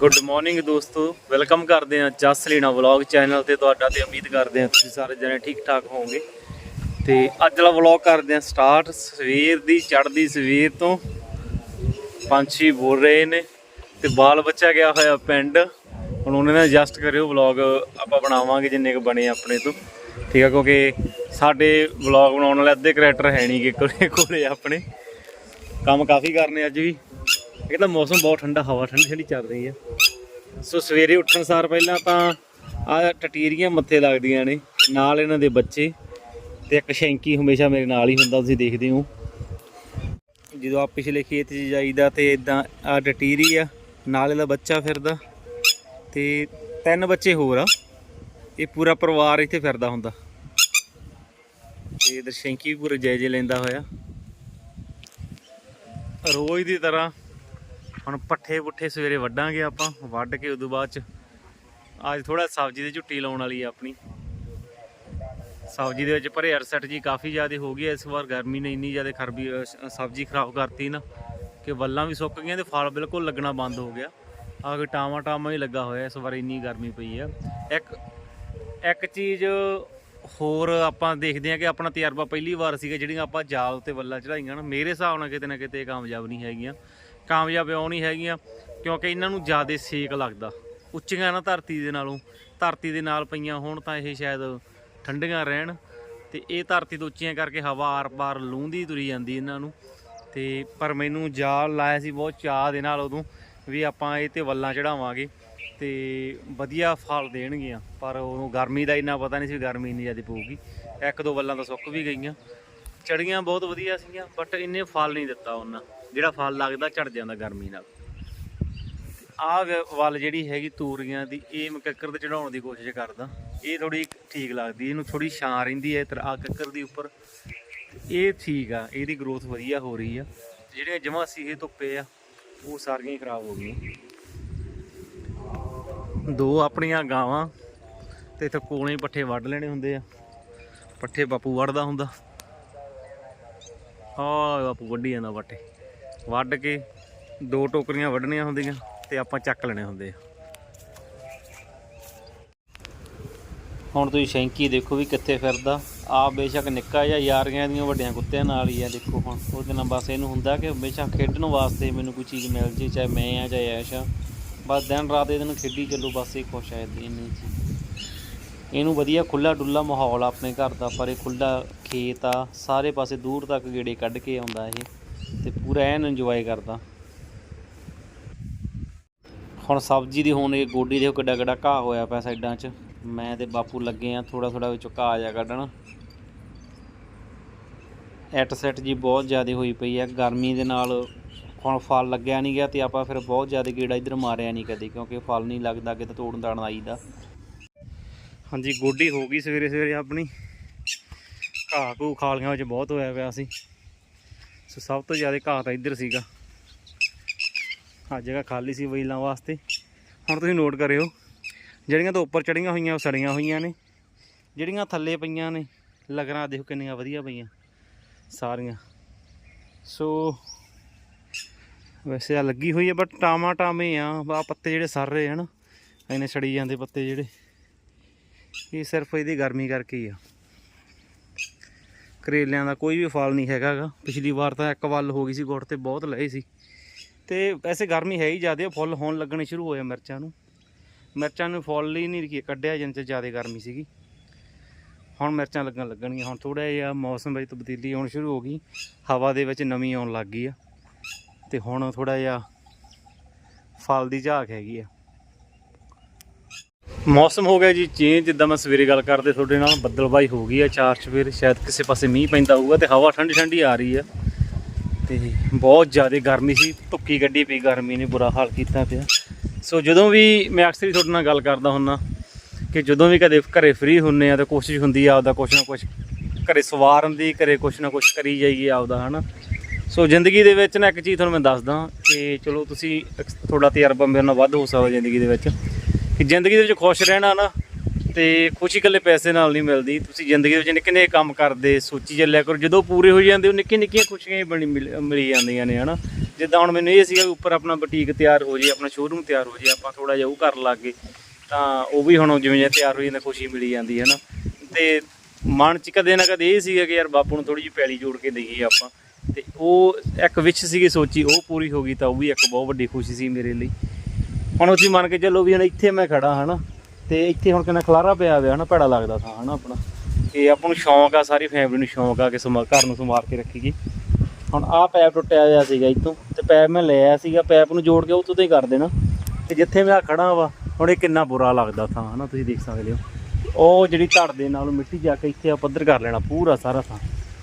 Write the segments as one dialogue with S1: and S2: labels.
S1: Good morning ਦੋਸਤੋ welcome ਕਰਦੇ ਹਾਂ ਜਸ ਲੀਨਾ ਵਲੌਗ ਚੈਨਲ ਤੇ ਤੁਹਾਡਾ ਤੇ ਉਮੀਦ ਕਰਦੇ ਹਾਂ ਤੁਸੀਂ ਸਾਰੇ ਜਣੇ ਠੀਕ ਠਾਕ ਹੋਵੋਗੇ। ਤੇ ਅੱਜ ਵਾਲਾ ਵਲੌਗ ਕਰਦੇ ਹਾਂ ਸਟਾਰਟ ਸਵੇਰ ਦੀ, ਚੜ੍ਹਦੀ ਸਵੇਰ ਤੋਂ। ਪੰਛੀ ਬੋਲ ਰਹੇ ਨੇ ਤੇ ਬਾਲ ਬੱਚਾ ਗਿਆ ਹੋਇਆ ਪਿੰਡ। ਹੁਣ ਉਹਨਾਂ ਨਾਲ ਐਡਜਸਟ ਕਰਿਓ ਵਲੌਗ ਆਪਾਂ ਬਣਾਵਾਂਗੇ ਜਿੰਨੇ ਕੁ ਬਣੇ ਆਪਣੇ ਤੋਂ। ਠੀਕ ਆ, ਕਿਉਂਕਿ ਸਾਡੇ ਵਲੌਗ ਬਣਾਉਣ ਵਾਲੇ ਅੱਧੇ ਕਰੈਕਟਰ ਹੈ ਨਹੀਂ ਕਿ ਕੋਲੇ ਕੋਲੇ ਆਪਣੇ। ਕੰਮ ਕਾਫੀ ਕਰਨੇ ਅੱਜ ਵੀ। ਇਹ ਤਾਂ ਮੌਸਮ ਬਹੁਤ ਠੰਡਾ, ਹਵਾ ਠੰਡੀ ਠੰਡੀ ਚੱਲ ਰਹੀ ਹੈ। ਸੋ ਸਵੇਰੇ ਉੱਠਣ ਸਾਰ ਪਹਿਲਾਂ ਤਾਂ ਆ ਟਟੀਰੀਆਂ ਮੱਥੇ ਲੱਗਦੀਆਂ ਨੇ, ਨਾਲ ਇਹਨਾਂ ਦੇ ਬੱਚੇ ਤੇ ਇੱਕ ਸ਼ੈਂਕੀ ਹਮੇਸ਼ਾ ਮੇਰੇ ਨਾਲ ਹੀ ਹੁੰਦਾ, ਤੁਸੀਂ ਦੇਖਦੇ ਹੋ। ਜਦੋਂ ਆ ਪਿਛਲੇ ਖੇਤ 'ਚ ਜਾਈਦਾ ਤੇ ਇਦਾਂ ਆ ਟਟੀਰੀ ਆ, ਨਾਲ ਇਹਦਾ ਬੱਚਾ ਫਿਰਦਾ ਤੇ ਤਿੰਨ ਬੱਚੇ ਹੋਰ ਆ, ਇਹ ਪੂਰਾ ਪਰਿਵਾਰ ਇੱਥੇ ਫਿਰਦਾ ਹੁੰਦਾ। ਤੇ ਇਧਰ ਸ਼ੈਂਕੀ ਵੀ ਪੂਰੇ ਜਾਇਜੇ ਲੈਂਦਾ ਹੋਇਆ। ਰੋਜ਼ ਦੀ ਤਰ੍ਹਾਂ ਹੁਣ ਪੱਠੇ ਪੁੱਠੇ ਸਵੇਰੇ ਵੱਢਾਂਗੇ ਆਪਾਂ, ਵੱਢ ਕੇ ਉਦੋਂ ਬਾਅਦ ਚ। ਅੱਜ ਥੋੜਾ ਸਬਜ਼ੀ ਦੀ ਝੁੱਟੀ ਲਾਉਣ ਵਾਲੀ ਆ ਆਪਣੀ। ਸਬਜ਼ੀ ਦੇ ਵਿੱਚ ਭਰੇ ਅਰਸਟ ਜੀ ਕਾਫੀ ਜ਼ਿਆਦਾ ਹੋ ਗਈ ਹੈ ਇਸ ਵਾਰ ਗਰਮੀ ਨੇ ਇੰਨੀ ਜ਼ਿਆਦਾ ਖਰਬੀ ਸਬਜ਼ੀ ਖਰਾਬ ਕਰਤੀ ਨਾ ਕਿ ਵੱਲਾਂ ਵੀ ਸੁੱਕ ਗਈਆਂ ਤੇ ਫਲ ਬਿਲਕੁਲ ਲੱਗਣਾ ਬੰਦ ਹੋ ਗਿਆ। ਆ ਕੇ ਟਾਮਾ ਟਾਮਾ ਹੀ ਲੱਗਾ ਹੋਇਆ ਇਸ ਵਾਰ ਇੰਨੀ ਗਰਮੀ ਪਈ ਆ। ਇੱਕ ਇੱਕ ਚੀਜ਼ ਹੋਰ ਆਪਾਂ ਦੇਖਦੇ ਹਾਂ ਕਿ ਆਪਣਾ ਤਜਰਬਾ ਪਹਿਲੀ ਵਾਰ ਸੀਗਾ ਜਿਹੜੀਆਂ ਆਪਾਂ ਜਾਲ ਉੱਤੇ ਵੱਲਾਂ ਚੜਾਈਆਂ ਨਾ, ਮੇਰੇ ਹਿਸਾਬ ਨਾਲ ਕਿਤੇ ਨਾ ਕਿਤੇ ਕਾਮਯਾਬ ਨਹੀਂ ਹੈਗੀਆਂ। ਕਾਮਯਾਬ ਇਉਂ ਨਹੀਂ ਹੈਗੀਆਂ, ਕਿਉਂਕਿ ਇਹਨਾਂ ਨੂੰ ਜ਼ਿਆਦਾ ਸੇਕ ਲੱਗਦਾ। ਉੱਚੀਆਂ ਨਾ ਧਰਤੀ ਦੇ ਨਾਲੋਂ, ਧਰਤੀ ਦੇ ਨਾਲ ਪਈਆਂ ਹੋਣ ਤਾਂ ਇਹ ਸ਼ਾਇਦ ਠੰਡੀਆਂ ਰਹਿਣ। ਤੇ ਇਹ ਧਰਤੀ ਤੋਂ ਉੱਚੀਆਂ ਕਰਕੇ ਹਵਾ ਆਰ-ਪਾਰ ਲੂੰਦੀ ਤੁਰੀ ਜਾਂਦੀ ਇਹਨਾਂ ਨੂੰ। ਤੇ ਪਰ ਮੈਨੂੰ ਜਾਲ ਲਾਇਆ ਸੀ ਬਹੁਤ ਚਾਹ ਦੇ ਨਾਲ ਉਦੋਂ ਵੀ ਆਪਾਂ ਇਹ ਤੇ ਵੱਲਾਂ ਚੜਾਵਾਂਗੇ ਤੇ ਵਧੀਆ ਫਲ ਦੇਣਗੀਆਂ। ਪਰ ਉਦੋਂ ਗਰਮੀ ਦਾ ਇੰਨਾ ਪਤਾ ਨਹੀਂ ਸੀ ਵੀ ਗਰਮੀ ਇੰਨੀ ਜ਼ਿਆਦਾ ਪਊਗੀ। ਇੱਕ ਦੋ ਵੱਲਾਂ ਤਾਂ ਸੁੱਕ ਵੀ ਗਈਆਂ। ਚੜੀਆਂ ਬਹੁਤ ਵਧੀਆ ਸੀਗੀਆਂ ਬਟ ਇੰਨੇ ਫਲ ਨਹੀਂ ਦਿੱਤਾ ਉਹਨਾਂ। ਜਿਹੜਾ ਫਲ ਲੱਗਦਾ ਝੜ ਜਾਂਦਾ ਗਰਮੀ ਨਾਲ। ਆਹ ਵੱਲ ਜਿਹੜੀ ਹੈਗੀ ਤੂਰੀਆਂ ਦੀ, ਇਹ ਮੈਂ ਕੱਕਰ ਤੇ ਚੜਾਉਣ ਦੀ ਕੋਸ਼ਿਸ਼ ਕਰਦਾ। ਇਹ ਥੋੜੀ ਠੀਕ ਲੱਗਦੀ, ਇਹਨੂੰ ਥੋੜੀ ਛਾਂ ਰਹਿੰਦੀ ਹੈ ਆ ਕੱਕਰ ਦੀ ਉੱਪਰ। ਇਹ ਠੀਕ ਆ, ਇਹਦੀ ਗਰੋਥ ਵਧੀਆ ਹੋ ਰਹੀ ਆ। ਜਿਹੜੀਆਂ ਜਮਾ ਸੀ ਇਹ ਧੁੱਪੇ ਆ, ਉਹ ਸਾਰੀਆਂ ਹੀ ਖਰਾਬ ਹੋ ਗਈਆਂ। ਦੋ ਆਪਣੀਆਂ ਗਾਵਾਂ, ਤੇ ਇੱਥੇ ਕੋਲੇ ਪੱਠੇ ਵੱਢ ਲੈਣੇ ਹੁੰਦੇ ਆ। ਪੱਠੇ ਬਾਪੂ ਵੱਢਦਾ ਹੁੰਦਾ। ਹਾਂ ਬਾਪੂ ਵੱਢੀ ਜਾਂਦਾ ਪੱਠੇ। ਵੱਢ ਕੇ ਦੋ ਟੋਕਰੀਆਂ ਵੱਢਣੀਆਂ ਹੁੰਦੀਆਂ ਤੇ ਆਪਾਂ ਚੱਕ ਲੈਣੇ ਹੁੰਦੇ ਆ। ਹੁਣ ਤੁਸੀਂ ਸ਼ੈਂਕੀ ਦੇਖੋ ਵੀ ਕਿੱਥੇ ਫਿਰਦਾ। ਆ ਬੇਸ਼ੱਕ ਨਿੱਕਾ ਜਾਂ ਯਾਰੀਆਂ ਦੀਆਂ ਵੱਡੀਆਂ ਕੁੱਤਿਆਂ ਨਾਲ ਹੀ ਆ, ਦੇਖੋ ਹੁਣ। ਉਹਦੇ ਨਾਲ ਬਸ ਇਹਨੂੰ ਹੁੰਦਾ ਕਿ ਹਮੇਸ਼ਾ ਖੇਡਣ ਵਾਸਤੇ ਮੈਨੂੰ ਕੋਈ ਚੀਜ਼ ਮਿਲ ਜੇ, ਚਾਹੇ ਮੈਂ ਆ, ਚਾਹੇ ਐਸ਼ ਆ। ਬਸ ਦਿਨ ਰਾਤ ਇਹਦੇ ਨੂੰ ਖੇਡੀ ਚੱਲੋ, ਬਸ ਇਹ ਖੁਸ਼ ਹੈ ਇਹਦੀ ਇੰਨੀ ਚੀਜ਼। ਇਹਨੂੰ ਵਧੀਆ ਖੁੱਲਾ ਡੁੱਲਾ ਮਾਹੌਲ ਆ ਆਪਣੇ ਘਰ ਦਾ, ਪਰ ਇਹ ਖੁੱਲਾ ਖੇਤ ਆ। ਸਾਰੇ ਪਾਸੇ ਦੂਰ ਤੱਕ ਗੇੜੇ ਕੱਢ ਕੇ ਆਉਂਦਾ ਇਹ। ਤੇ ਪੂਰਾ ਐਨ ਇੰਜੋਏ ਕਰਦਾ। ਹੁਣ ਸਬਜ਼ੀ ਦੀ ਹੁਣ ਇਹ ਗੋਡੀ ਦੇ ਕਿੱਡਾ ਕਿੱਡਾ ਘਾਹ ਹੋਇਆ ਪਿਆ ਸਾਈਡਾਂ 'ਚ। ਮੈਂ ਤੇ ਬਾਪੂ ਲੱਗੇ ਆ ਥੋੜਾ ਥੋੜਾ ਵਿੱਚੋਂ ਘਾਹ ਜਾ ਕੱਢਣ। ਐਟ ਸੈਟ ਜੀ ਬਹੁਤ ਜ਼ਿਆਦਾ ਹੋਈ ਪਈ ਆ। ਗਰਮੀ ਦੇ ਨਾਲ ਹੁਣ ਫਲ ਲੱਗਿਆ ਨਹੀਂ ਗਿਆ ਤੇ ਆਪਾਂ ਫਿਰ ਬਹੁਤ ਜ਼ਿਆਦਾ ਕੀੜਾ ਇੱਧਰ ਮਾਰਿਆ ਨਹੀਂ ਕਦੇ ਕਿਉਂਕਿ ਫਲ ਨਹੀਂ ਲੱਗਦਾ ਕਿਤੇ ਤੋੜਨ ਤਾੜਨ ਆਈਦਾ। ਹਾਂਜੀ, ਗੋਡੀ ਹੋ ਗਈ ਸਵੇਰੇ ਸਵੇਰੇ ਆਪਣੀ। ਘਾਹ ਘੂ ਖਾਲੀਆਂ ਵਿੱਚ ਬਹੁਤ ਹੋਇਆ ਪਿਆ ਸੀ। ਸੋ ਸਭ ਤੋਂ ਜ਼ਿਆਦਾ ਘਾਹ ਤਾਂ ਇੱਧਰ ਸੀਗਾ। ਆ ਜਗ੍ਹਾ ਖਾਲੀ ਸੀ ਵਹੀਲਾਂ ਵਾਸਤੇ। ਹੁਣ ਤੁਸੀਂ ਨੋਟ ਕਰਿਓ, ਜਿਹੜੀਆਂ ਤਾਂ ਉੱਪਰ ਚੜੀਆਂ ਹੋਈਆਂ, ਉਹ ਸੜੀਆਂ ਹੋਈਆਂ ਨੇ। ਜਿਹੜੀਆਂ ਥੱਲੇ ਪਈਆਂ ਨੇ, ਲਗਰਾਂ ਦੇਖੋ ਕਿੰਨੀਆਂ ਵਧੀਆ ਪਈਆਂ, ਸਾਰੀਆਂ। ਸੋ ਵੈਸੇ ਆ ਲੱਗੀ ਹੋਈ ਹੈ ਬਟ ਟਾਮਾ ਟਾਮੇ ਆ। ਆ ਪੱਤੇ ਜਿਹੜੇ ਸਰ ਰਹੇ ਹਨ ਇਹਨੇ ਸੜੀ ਜਾਂਦੇ ਪੱਤੇ ਜਿਹੜੇ। ਇਹ ਸਿਰਫ ਇਹਦੀ ਗਰਮੀ ਕਰਕੇ ਹੀ ਆ। ਕਰੇਲਿਆਂ ਦਾ ਕੋਈ ਵੀ ਫਲ ਨਹੀਂ ਹੈਗਾ ਗਾ ਪਿਛਲੀ ਵਾਰ ਤਾਂ ਇੱਕ ਵੱਲ ਹੋ ਗਈ ਸੀ, ਗੁੜ ਤੇ ਬਹੁਤ ਲਏ ਸੀ। ਤੇ ਵੈਸੇ ਗਰਮੀ ਹੈ ਹੀ ਜ਼ਿਆਦਾ, ਫੁੱਲ ਹੋਣ ਲੱਗਣੇ ਸ਼ੁਰੂ ਹੋਏ ਆ ਮਿਰਚਾਂ ਨੂੰ। ਮਿਰਚਾਂ ਨੂੰ ਫੁੱਲ ਹੀ ਨਹੀਂ ਕੱਢਿਆ ਜਿੰਨ ਚ ਜ਼ਿਆਦਾ ਗਰਮੀ ਸੀਗੀ। ਹੁਣ ਮਿਰਚਾਂ ਲੱਗਣ ਲੱਗਣਗੀਆਂ, ਹੁਣ ਥੋੜਾ ਜਿਹਾ ਮੌਸਮ ਵਿੱਚ ਤਬਦੀਲੀ ਆਉਣ ਸ਼ੁਰੂ ਹੋ ਗਈ। ਹਵਾ ਦੇ ਵਿੱਚ ਨਮੀ ਆਉਣ ਲੱਗ ਗਈ ਆ। ਤੇ ਹੁਣ ਥੋੜਾ ਜਿਹਾ ਫਲ ਦੀ ਝਾਕ ਹੈਗੀ ਆ। ਮੌਸਮ ਹੋ ਗਿਆ ਜੀ ਚੇਂਜ ਜਿੱਦਾਂ ਮੈਂ ਸਵੇਰੇ ਗੱਲ ਕਰਦੇ ਤੁਹਾਡੇ ਨਾਲ, ਬੱਦਲਬਾਈ ਹੋ ਗਈ ਆ ਚਾਰ ਚਵੇਰ ਸ਼ਾਇਦ ਕਿਸੇ ਪਾਸੇ ਮੀਂਹ ਪੈਂਦਾ ਹੋਊਗਾ ਤੇ ਹਵਾ ਠੰਡੀ ਠੰਡੀ ਆ ਰਹੀ ਆ। ਤੇ ਬਹੁਤ ਜ਼ਿਆਦਾ ਗਰਮੀ ਸੀ ਧੁੱਕੀ ਗੱਡੀ ਪਈ, ਗਰਮੀ ਨੇ ਬੁਰਾ ਹਾਲ ਕੀਤਾ ਪਿਆ। ਸੋ ਜਦੋਂ ਵੀ ਮੈਂ ਅਕਸਰ ਹੀ ਤੁਹਾਡੇ ਨਾਲ ਗੱਲ ਕਰਦਾ ਹੁੰਨਾ ਕਿ ਜਦੋਂ ਵੀ ਕਦੇ ਘਰੇ ਫ੍ਰੀ ਹੁੰਨੇ ਆ ਤਾਂ ਕੋਸ਼ਿਸ਼ ਹੁੰਦੀ ਆ ਆਪਦਾ ਕੁਛ ਨਾ ਕੁਛ ਘਰੇ ਸਵਾਰਨ ਦੀ, ਘਰੇ ਕੁਛ ਨਾ ਕੁਛ ਕਰੀ ਜਾਈਏ ਆਪਦਾ, ਹਨਾ। ਸੋ ਜ਼ਿੰਦਗੀ ਦੇ ਵਿੱਚ ਨਾ ਇੱਕ ਚੀਜ਼ ਤੁਹਾਨੂੰ ਮੈਂ ਦੱਸਦਾ ਕਿ ਚਲੋ ਤੁਸੀਂ ਤੁਹਾਡਾ ਤਜਰਬਾ ਮੇਰੇ ਨਾਲ ਵੱਧ ਹੋ ਸਕਦਾ ਜ਼ਿੰਦਗੀ ਦੇ ਵਿੱਚ। ਜ਼ਿੰਦਗੀ ਦੇ ਵਿੱਚ ਖੁਸ਼ ਰਹਿਣਾ ਨਾ ਤੇ ਖੁਸ਼ੀ ਇਕੱਲੇ ਪੈਸੇ ਨਾਲ ਨਹੀਂ ਮਿਲਦੀ। ਤੁਸੀਂ ਜ਼ਿੰਦਗੀ ਵਿੱਚ ਨਿੱਕੇ ਨਿੱਕੇ ਕੰਮ ਕਰਦੇ, ਸੋਚੀ ਚੱਲਿਆ ਕਰੋ, ਜਦੋਂ ਪੂਰੇ ਹੋ ਜਾਂਦੇ, ਉਹ ਨਿੱਕੀਆਂ ਨਿੱਕੀਆਂ ਖੁਸ਼ੀਆਂ ਹੀ ਬਣੀ ਮਿਲ- ਮਿਲੀ ਜਾਂਦੀਆਂ ਨੇ, ਹਨਾ। ਜਿੱਦਾਂ ਹੁਣ ਮੈਨੂੰ ਇਹ ਸੀਗਾ ਵੀ ਉੱਪਰ ਆਪਣਾ ਬੁਟੀਕ ਤਿਆਰ ਹੋ ਜੇ, ਆਪਣਾ ਸ਼ੋਰੂਮ ਤਿਆਰ ਹੋ ਜੇ, ਆਪਾਂ ਥੋੜਾ ਜਿਹਾ ਉਹ ਕਰਨ ਲੱਗ ਗਏ ਤਾਂ ਉਹ ਵੀ ਹੁਣ ਜਿਵੇਂ ਜਿਵੇਂ ਤਿਆਰ ਹੋ ਜਾਂਦਾ, ਖੁਸ਼ੀ ਮਿਲੀ ਜਾਂਦੀ ਹੈ ਨਾ ਤੇ ਮਨ ਚ ਕਦੇ ਨਾ ਕਦੇ ਇਹ ਸੀਗਾ ਕਿ ਯਾਰ ਬਾਪੂ ਨੂੰ ਥੋੜੀ ਜਿਹੀ ਪੈਲੀ ਜੋੜ ਕੇ ਦੇਈਏ ਆਪਾਂ। ਤੇ ਉਹ ਇੱਕ ਵਿੱਚ ਸੀਗੀ ਸੋਚੀ, ਉਹ ਪੂਰੀ ਹੋ ਗਈ ਤਾਂ ਉਹ ਵੀ ਇੱਕ ਬਹੁਤ ਵੱਡੀ ਖੁਸ਼ੀ ਸੀ ਮੇਰੇ ਲਈ। ਹੁਣ ਤੁਸੀਂ ਮੰਨ ਕੇ ਚੱਲੋ ਵੀ ਹੁਣ ਇੱਥੇ ਮੈਂ ਖੜਾ ਹਨਾ ਤੇ ਇੱਥੇ ਹੁਣ ਕਿੰਨਾ ਖਲਾਰਾ ਪਿਆ ਹੋਇਆ ਹਨਾ ਭੈੜਾ ਲੱਗਦਾ ਥਾ ਹਨਾ ਆਪਣਾ। ਇਹ ਆਪਾਂ ਨੂੰ ਸ਼ੌਂਕ ਆ, ਸਾਰੀ ਫੈਮਿਲੀ ਨੂੰ ਸ਼ੌਂਕ ਆ ਕਿ ਸਮਾ ਘਰ ਨੂੰ ਸੰਭਾਲ ਕੇ ਰੱਖੀਏ। ਹੁਣ ਆਹ ਪੈਪ ਟੁੱਟਿਆ ਹੋਇਆ ਸੀਗਾ ਇੱਥੋਂ, ਤੇ ਪੈਪ ਮੈਂ ਲੈ ਆਇਆ ਸੀਗਾ, ਪੈਪ ਨੂੰ ਜੋੜ ਕੇ ਉਹ ਤੋਂ ਤੇ ਹੀ ਕਰ ਦੇਣਾ। ਤੇ ਜਿੱਥੇ ਮੈਂ ਆ ਖੜਾ ਵਾ, ਹੁਣ ਇਹ ਕਿੰਨਾ ਬੁਰਾ ਲੱਗਦਾ ਥਾਂ, ਹਨਾ, ਤੁਸੀਂ ਦੇਖ ਸਕਦੇ ਹੋ। ਉਹ ਜਿਹੜੀ ਧੜ ਦੇ ਨਾਲ ਮਿੱਟੀ ਜਾ ਕੇ ਇੱਥੇ ਆ ਪੱਧਰ ਕਰ ਲੈਣਾ, ਪੂਰਾ ਸਾਰਾ ਥਾਂ।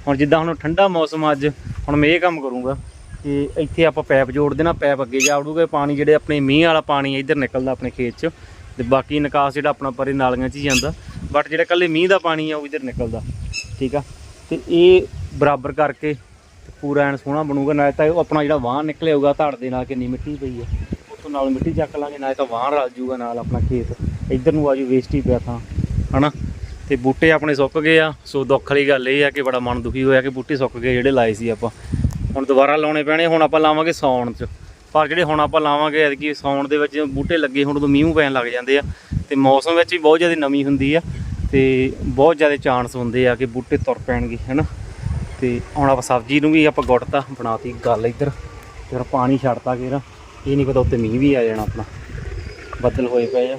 S1: ਹੁਣ ਜਿੱਦਾਂ ਹੁਣ ਠੰਡਾ ਮੌਸਮ ਅੱਜ, ਹੁਣ ਮੈਂ ਇਹ ਕੰਮ ਕਰੂੰਗਾ। ਕਿ ਇੱਥੇ ਆਪਾਂ ਪੈਪ ਜੋੜ ਦੇਣਾ, ਪੈਪ ਅੱਗੇ ਜਾ ਵੜੂਗਾ ਪਾਣੀ ਜਿਹੜੇ ਆਪਣੇ ਮੀਂਹ ਵਾਲਾ ਪਾਣੀ ਇੱਧਰ ਨਿਕਲਦਾ ਆਪਣੇ ਖੇਤ 'ਚ। ਤੇ ਬਾਕੀ ਨਿਕਾਸ ਜਿਹੜਾ ਆਪਣਾ ਪਰੇ ਨਾਲੀਆਂ 'ਚ ਹੀ ਜਾਂਦਾ। ਬਟ ਜਿਹੜਾ ਕੱਲੇ ਮੀਂਹ ਦਾ ਪਾਣੀ ਆ, ਉਹ ਇੱਧਰ ਨਿਕਲਦਾ। ਠੀਕ ਆ? ਤੇ ਇਹ ਬਰਾਬਰ ਕਰਕੇ ਪੂਰਾ ਐਨ ਸੋਹਣਾ ਬਣੂਗਾ, ਨਾਲੇ ਤਾਂ ਉਹ ਆਪਣਾ ਜਿਹੜਾ ਵਾਹਣ ਨਿਕਲਿਆ ਹੋਊਗਾ, ਧੜ ਦੇ ਨਾਲ ਕਿੰਨੀ ਮਿੱਟੀ ਪਈ ਆ। ਉੱਥੋਂ ਨਾਲ ਮਿੱਟੀ ਚੱਕ ਲਾਂਗੇ, ਨਾਲੇ ਤਾਂ ਵਾਹਣ ਰਲ ਜੂਗਾ ਨਾਲ ਆਪਣਾ ਖੇਤ। ਇੱਧਰ ਨੂੰ ਆਜੂ ਵੇਸਟ ਹੀ ਪਿਆ ਥਾਂ, ਹਨਾ? ਤੇ ਬੂਟੇ ਆਪਣੇ ਸੁੱਕ ਗਏ ਆ, ਸੋ ਦੁੱਖ ਵਾਲੀ ਗੱਲ ਇਹ ਆ ਕਿ ਬੜਾ ਮਨ ਦੁਖੀ ਹੋਇਆ ਕਿ ਬੂਟੇ ਸੁੱਕ ਗਏ ਜਿਹੜੇ ਲਾਏ ਸੀ ਆਪਾਂ। ਹੁਣ ਦੁਬਾਰਾ ਲਾਉਣੇ ਪੈਣੇ, ਹੁਣ ਆਪਾਂ ਲਾਵਾਂਗੇ ਸੌਣ 'ਚ। ਪਰ ਜਿਹੜੇ ਹੁਣ ਆਪਾਂ ਲਾਵਾਂਗੇ, ਐਤਕੀ ਸੌਣ ਦੇ ਵਿੱਚ ਬੂਟੇ ਲੱਗੇ ਹੁਣ, ਉਦੋਂ ਮੀਂਹ ਪੈਣ ਲੱਗ ਜਾਂਦੇ ਆ। ਤੇ ਮੌਸਮ ਵਿੱਚ ਵੀ ਬਹੁਤ ਜ਼ਿਆਦਾ ਨਮੀ ਹੁੰਦੀ ਆ, ਤੇ ਬਹੁਤ ਜ਼ਿਆਦਾ ਚਾਂਸ ਹੁੰਦੇ ਆ ਕਿ ਬੂਟੇ ਤੁਰ ਪੈਣਗੇ, ਹੈਨਾ? ਤੇ ਹੁਣ ਆਪਾਂ ਸਬਜ਼ੀ ਨੂੰ ਵੀ ਆਪਾਂ ਗੁੱਟਤਾ ਬਣਾਤੀ, ਗੱਲ ਇੱਧਰ। ਫਿਰ ਪਾਣੀ ਛੱਡਤਾ ਕਿਰਾ ਇਹ ਨਹੀਂ ਪਤਾ ਉੱਤੇ ਮੀਂਹ ਵੀ ਆ ਜਾਣਾ ਆਪਣਾ। ਬੱਦਲ ਹੋਏ ਪਏ ਆ।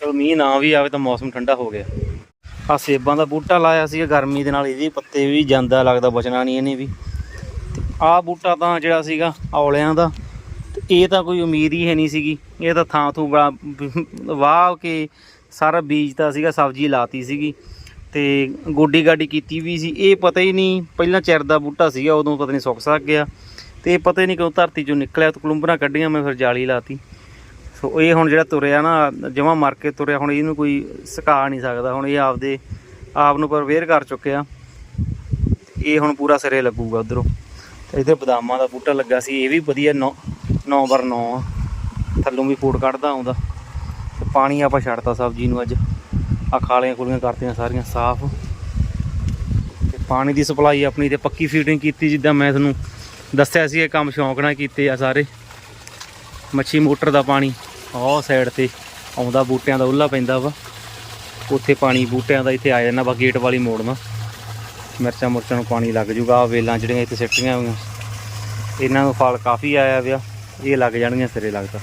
S1: ਚਲੋ ਮੀਂਹ ਨਾ ਵੀ ਆਵੇ ਤਾਂ ਮੌਸਮ ਠੰਡਾ ਹੋ ਗਿਆ। ਆ ਸੇਬਾਂ ਦਾ ਬੂਟਾ ਲਾਇਆ ਸੀ ਗਰਮੀ ਦੇ ਨਾਲ ਇਹਦੇ ਪੱਤੇ ਵੀ ਜਾਂਦਾ ਲੱਗਦਾ, ਬਚਣਾ ਨਹੀਂ ਇਹਨੇ ਵੀ। ਤੇ ਆਹ ਬੂਟਾ ਤਾਂ ਜਿਹੜਾ ਸੀਗਾ ਔਲਿਆਂ ਦਾ, ਤੇ ਇਹ ਤਾਂ ਕੋਈ ਉਮੀਦ ਹੀ ਹੈ ਨਹੀਂ ਸੀਗੀ। ਇਹ ਤਾਂ ਥਾਂ ਥੂ ਬੜਾ ਵਾਹ ਕੇ ਸਾਰਾ ਬੀਜਤਾ ਸੀਗਾ, ਸਬਜ਼ੀ ਲਾਤੀ ਸੀਗੀ। ਤੇ ਗੋਡੀ ਗਾਡੀ ਕੀਤੀ ਵੀ ਸੀ। ਇਹ ਪਤਾ ਹੀ ਨਹੀਂ, ਪਹਿਲਾਂ ਚਿਰ ਦਾ ਬੂਟਾ ਸੀਗਾ, ਉਦੋਂ ਪਤਾ ਨਹੀਂ ਸੁੱਕ ਸਕ ਗਿਆ। ਤੇ ਇਹ ਪਤਾ ਹੀ ਨਹੀਂ ਕਦੋਂ ਧਰਤੀ ਚੋਂ ਨਿਕਲਿਆ, ਤੇ ਕਲੁੰਬਰਾਂ ਕੱਢੀਆਂ, ਮੈਂ ਫਿਰ ਜਾਲੀ ਲਾਤੀ। ਸੋ ਇਹ ਹੁਣ ਜਿਹੜਾ ਤੁਰਿਆ ਨਾ, ਜਮਾ ਮਰ ਕੇ ਤੁਰਿਆ, ਹੁਣ ਇਹਨੂੰ ਕੋਈ ਸੁਕਾ ਨਹੀਂ ਸਕਦਾ। ਹੁਣ ਇਹ ਆਪਦੇ ਆਪ ਨੂੰ ਪਰਵੇਅਰ ਕਰ ਚੁੱਕਿਆ। ਇਹ ਹੁਣ ਪੂਰਾ ਸਿਰੇ ਲੱਗੂਗਾ ਉਧਰੋਂ। ਤੇ ਇੱਥੇ ਬਦਾਮਾਂ ਦਾ ਬੂਟਾ ਲੱਗਾ ਸੀ, ਇਹ ਵੀ ਵਧੀਆ 9 9 ਬਰ 9 ਆ। ਥੱਲੋਂ ਵੀ ਫੂਡ ਕੱਢਦਾ ਆਉਂਦਾ। ਤੇ ਪਾਣੀ ਆਪਾਂ ਛੱਡਤਾ ਸਬਜ਼ੀ ਨੂੰ ਅੱਜ। ਆ ਖਾਲੀਆਂ ਖੁਲੀਆਂ ਕਰਤੀਆਂ ਸਾਰੀਆਂ ਸਾਫ਼। ਤੇ ਪਾਣੀ ਦੀ ਸਪਲਾਈ ਆਪਣੀ ਤੇ ਪੱਕੀ ਫੀਡਿੰਗ ਕੀਤੀ, ਜਿੱਦਾਂ ਮੈਂ ਤੁਹਾਨੂੰ ਦੱਸਿਆ ਸੀ, ਇਹ ਕੰਮ ਸ਼ੌਂਕ ਨਾਲ ਕੀਤੇ ਆ ਸਾਰੇ। ਮੱਛੀ ਮੋਟਰ ਦਾ ਪਾਣੀ ਉਹ ਸਾਈਡ ਤੇ ਆਉਂਦਾ, ਬੂਟਿਆਂ ਦਾ ਉੱਲਾ ਪੈਂਦਾ ਵਾ। ਉੱਥੇ ਪਾਣੀ ਬੂਟਿਆਂ ਦਾ ਇੱਥੇ ਆ ਜਾਂਦਾ ਵਾ ਗੇਟ ਵਾਲੀ ਮੋੜ ਮਾ ਮਿਰਚਾਂ ਮੁਰਚਾਂ ਨੂੰ ਪਾਣੀ ਲੱਗ ਜੂਗਾ ਵੇਲਾਂ ਜਿਹੜੀਆਂ ਇੱਥੇ ਸਿੱਟੀਆਂ ਹੋਈਆਂ। ਇਹਨਾਂ ਨੂੰ ਫਲ ਕਾਫੀ ਆਇਆ ਵਿਆ ਇਹ ਲੱਗ ਜਾਣਗੀਆਂ ਸਿਰੇ ਲੱਗਦਾ।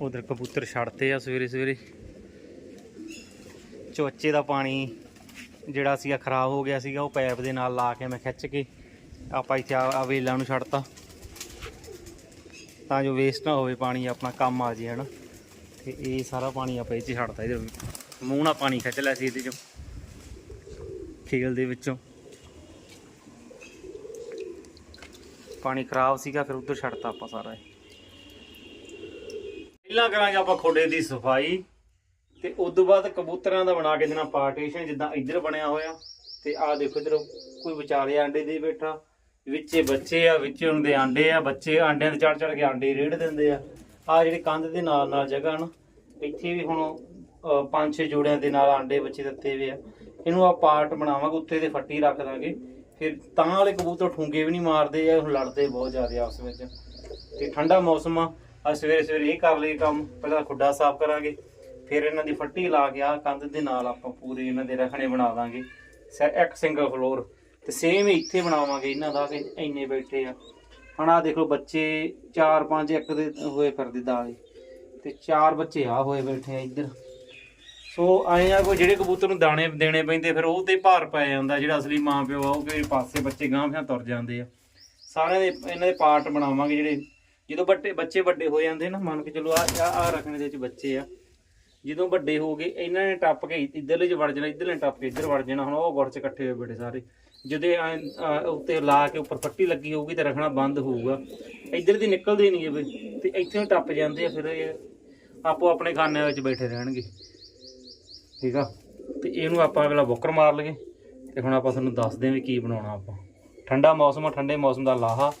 S1: ਉਧਰ ਕਬੂਤਰ ਛੱਡਤੇ ਆ ਸਵੇਰੇ ਸਵੇਰੇ। ਚੋਚੇ ਦਾ ਪਾਣੀ ਜਿਹੜਾ ਸੀਗਾ ਖਰਾਬ ਹੋ ਗਿਆ ਸੀਗਾ, ਉਹ ਪਾਈਪ ਦੇ ਨਾਲ ਲਾ ਕੇ ਮੈਂ ਖਿੱਚ ਕੇ ਆਪਾਂ ਇੱਥੇ ਆ ਵੇਲਾਂ ਨੂੰ ਛੱਡਤਾ। ਤਾਂ ਜੋ ਵੇਸਟ ਨਾ ਹੋਵੇ ਪਾਣੀ, ਆਪਣਾ ਕੰਮ ਆ ਜੇ, ਹਨਾ। ਤੇ ਇਹ ਸਾਰਾ ਪਾਣੀ ਆਪਾਂ ਇਹ 'ਚ ਛੱਡਤਾ। ਇਹਦੇ ਮੂੰਹ ਨਾਲ ਪਾਣੀ ਖਿੱਚ ਲਿਆ ਸੀ ਇਹਦੇ ਚੋਂ। ਖੇਲ ਦੇ ਵਿੱਚੋਂ। ਪਾਣੀ ਖਰਾਬ ਸੀਗਾ ਫਿਰ ਉੱਧਰ ਛੱਡਤਾ ਆਪਾਂ ਸਾਰਾ ਇਹ। ਪਹਿਲਾਂ ਕਰਾਂਗੇ ਆਪਾਂ ਖੋਡੇ ਦੀ ਸਫ਼ਾਈ ਤੇ ਉਸ ਤੋਂ ਬਾਅਦ ਕਬੂਤਰਾਂ ਦਾ ਬਣਾ ਕੇ ਦੇਣਾ ਪਾਰਟੀਸ਼ਨ ਜਿੱਦਾਂ ਇੱਧਰ ਬਣਿਆ ਹੋਇਆ। ਤੇ ਆਹ ਦੇਖੋ ਇੱਧਰ ਕੋਈ ਵਿਚਾਲੇ ਆਂਡੇ ਦੇ ਬੈਠਾ ਵਿੱਚੇ ਬੱਚੇ ਆ ਵਿੱਚ ਉਹਨਾਂ ਦੇ ਆਂਡੇ ਆ ਬੱਚੇ ਆਂਡਿਆਂ ਤੇ ਚੜ ਚੜ ਕੇ ਆਂਡੇ ਰੇੜ ਦਿੰਦੇ ਆ। ਆ ਜਿਹੜੀ ਕੰਧ ਦੇ ਨਾਲ ਨਾਲ ਜਗ੍ਹਾ ਨਾ ਇੱਥੇ ਵੀ ਹੁਣ ਅਹ, ਪੰਜ ਛੇ ਜੋੜਿਆਂ ਦੇ ਨਾਲ ਆਂਡੇ ਬੱਚੇ ਦਿੱਤੇ ਹੋਏ ਆ। ਇਹਨੂੰ ਆ ਪਾਰਟ ਬਣਾਵਾਂਗੇ ਉੱਤੇ ਤੇ ਫੱਟੀ ਰੱਖ ਦਾਂਗੇ। ਫਿਰ ਤਾਂ ਵਾਲੇ ਕਬੂਤਰ ਠੁੰਗੇ ਵੀ ਨਹੀਂ ਮਾਰਦੇ ਆ, ਹੁਣ ਲੜਦੇ ਬਹੁਤ ਜ਼ਿਆਦਾ ਆਪਸ ਵਿੱਚ। ਤੇ ਠੰਡਾ ਮੌਸਮ ਆ, ਅੱਜ ਸਵੇਰੇ ਸਵੇਰੇ ਇਹ ਕਰ ਲਈਏ ਕੰਮ, ਪਹਿਲਾਂ ਖੁੱਡਾ ਸਾਫ਼ ਕਰਾਂਗੇ, ਫਿਰ ਇਹਨਾਂ ਦੀ ਫੱਟੀ ਲਾ ਕੇ ਆ ਕੰਧ ਦੇ ਨਾਲ ਆਪਾਂ ਪੂਰੇ ਇਹਨਾਂ ਦੇ ਰਖਣੇ ਬਣਾ ਦਾਂਗੇ। ਸ- ਇੱਕ ਸਿੰਗਲ ਫਲੋਰ ਤੇ ਸੇਮ ਇੱਥੇ ਬਣਾਵਾਂਗੇ ਇਹਨਾਂ ਦਾ ਕਿ ਇੰਨੇ ਬੈਠੇ ਆ। ਹੁਣ ਆ ਦੇਖ ਲਓ ਬੱਚੇ 4 5 ਇੱਕ ਦੇ ਹੋਏ ਫਿਰਦੇ ਦਾਲੇ ਤੇ ਚਾਰ ਬੱਚੇ ਆ ਹੋਏ ਬੈਠੇ ਆ ਇੱਧਰ। ਸੋ ਆਏ ਆ ਕੋਈ ਜਿਹੜੇ ਕਬੂਤਰ ਨੂੰ ਦਾਣੇ ਦੇਣੇ ਪੈਂਦੇ ਫਿਰ ਉਹ ਤੇ ਭਾਰ ਪੈ ਜਾਂਦਾ ਜਿਹੜਾ ਅਸਲੀ ਮਾਂ ਪਿਓ ਆ ਉਹ ਕਈ ਪਾਸੇ ਬੱਚੇ ਗਾਂਹ ਫਿਆਂ ਤੁਰ ਜਾਂਦੇ ਆ। ਸਾਰਿਆਂ ਦੇ ਇਹਨਾਂ ਦੇ ਪਾਰਟ ਬਣਾਵਾਂਗੇ ਜਿਹੜੇ ਜਦੋਂ ਬੱਟੇ ਬੱਚੇ ਵੱਡੇ ਹੋ ਜਾਂਦੇ ਨਾ ਮੰਨ ਕੇ ਚਲੋ ਆ ਆ ਰੱਖਣੇ ਦੇ ਵਿੱਚ ਬੱਚੇ ਆ ਜਦੋਂ ਵੱਡੇ ਹੋ ਗਏ ਇਹਨਾਂ ਨੇ ਟੱਪ ਕੇ ਇੱਧਰਲੇ ਚ ਵੜ ਜਾਣਾ ਇੱਧਰਲੇ ਟੱਪ ਕੇ ਇੱਧਰ ਵੜ ਜਾਣਾ ਹੁਣ ਉਹ ਗੁੜ ਚ ਇਕੱਠੇ ਹੋਏ ਬੈਠੇ ਸਾਰੇ। ਜਦੋਂ ਐਂ, ਉੱਤੇ ਲਾ ਕੇ ਉੱਪਰ ਪੱਟੀ ਲੱਗੀ ਹੋਊਗੀ ਤੇ ਰੱਖਣਾ ਬੰਦ ਹੋਊਗਾ। ਇੱਧਰ ਦੀ ਨਿਕਲਦੇ ਨਹੀਂ ਇਹ ਬਈ ਤੇ ਇੱਥੇ ਨੂੰ ਟੱਪ ਜਾਂਦੇ ਆ ਫਿਰ ਇਹ ਆਪੋ ਆਪਣੇ ਖਾਨਿਆਂ ਵਿੱਚ ਬੈਠੇ ਰਹਿਣਗੇ। ਠੀਕ ਆ? ਤੇ ਇਹਨੂੰ ਆਪਾਂ ਅਗਲਾ ਬੁੱਕਰ ਮਾਰ ਲਈਏ ਤੇ ਹੁਣ ਆਪਾਂ ਤੁਹਾਨੂੰ ਦੱਸਦੇ ਹਾਂ ਵੀ ਕੀ ਬਣਾਉਣਾ ਆਪਾਂ। ਠੰਡਾ ਮੌਸਮ ਆ, ਠੰਡੇ ਮੌਸਮ ਦਾ ਲਾਹਾ।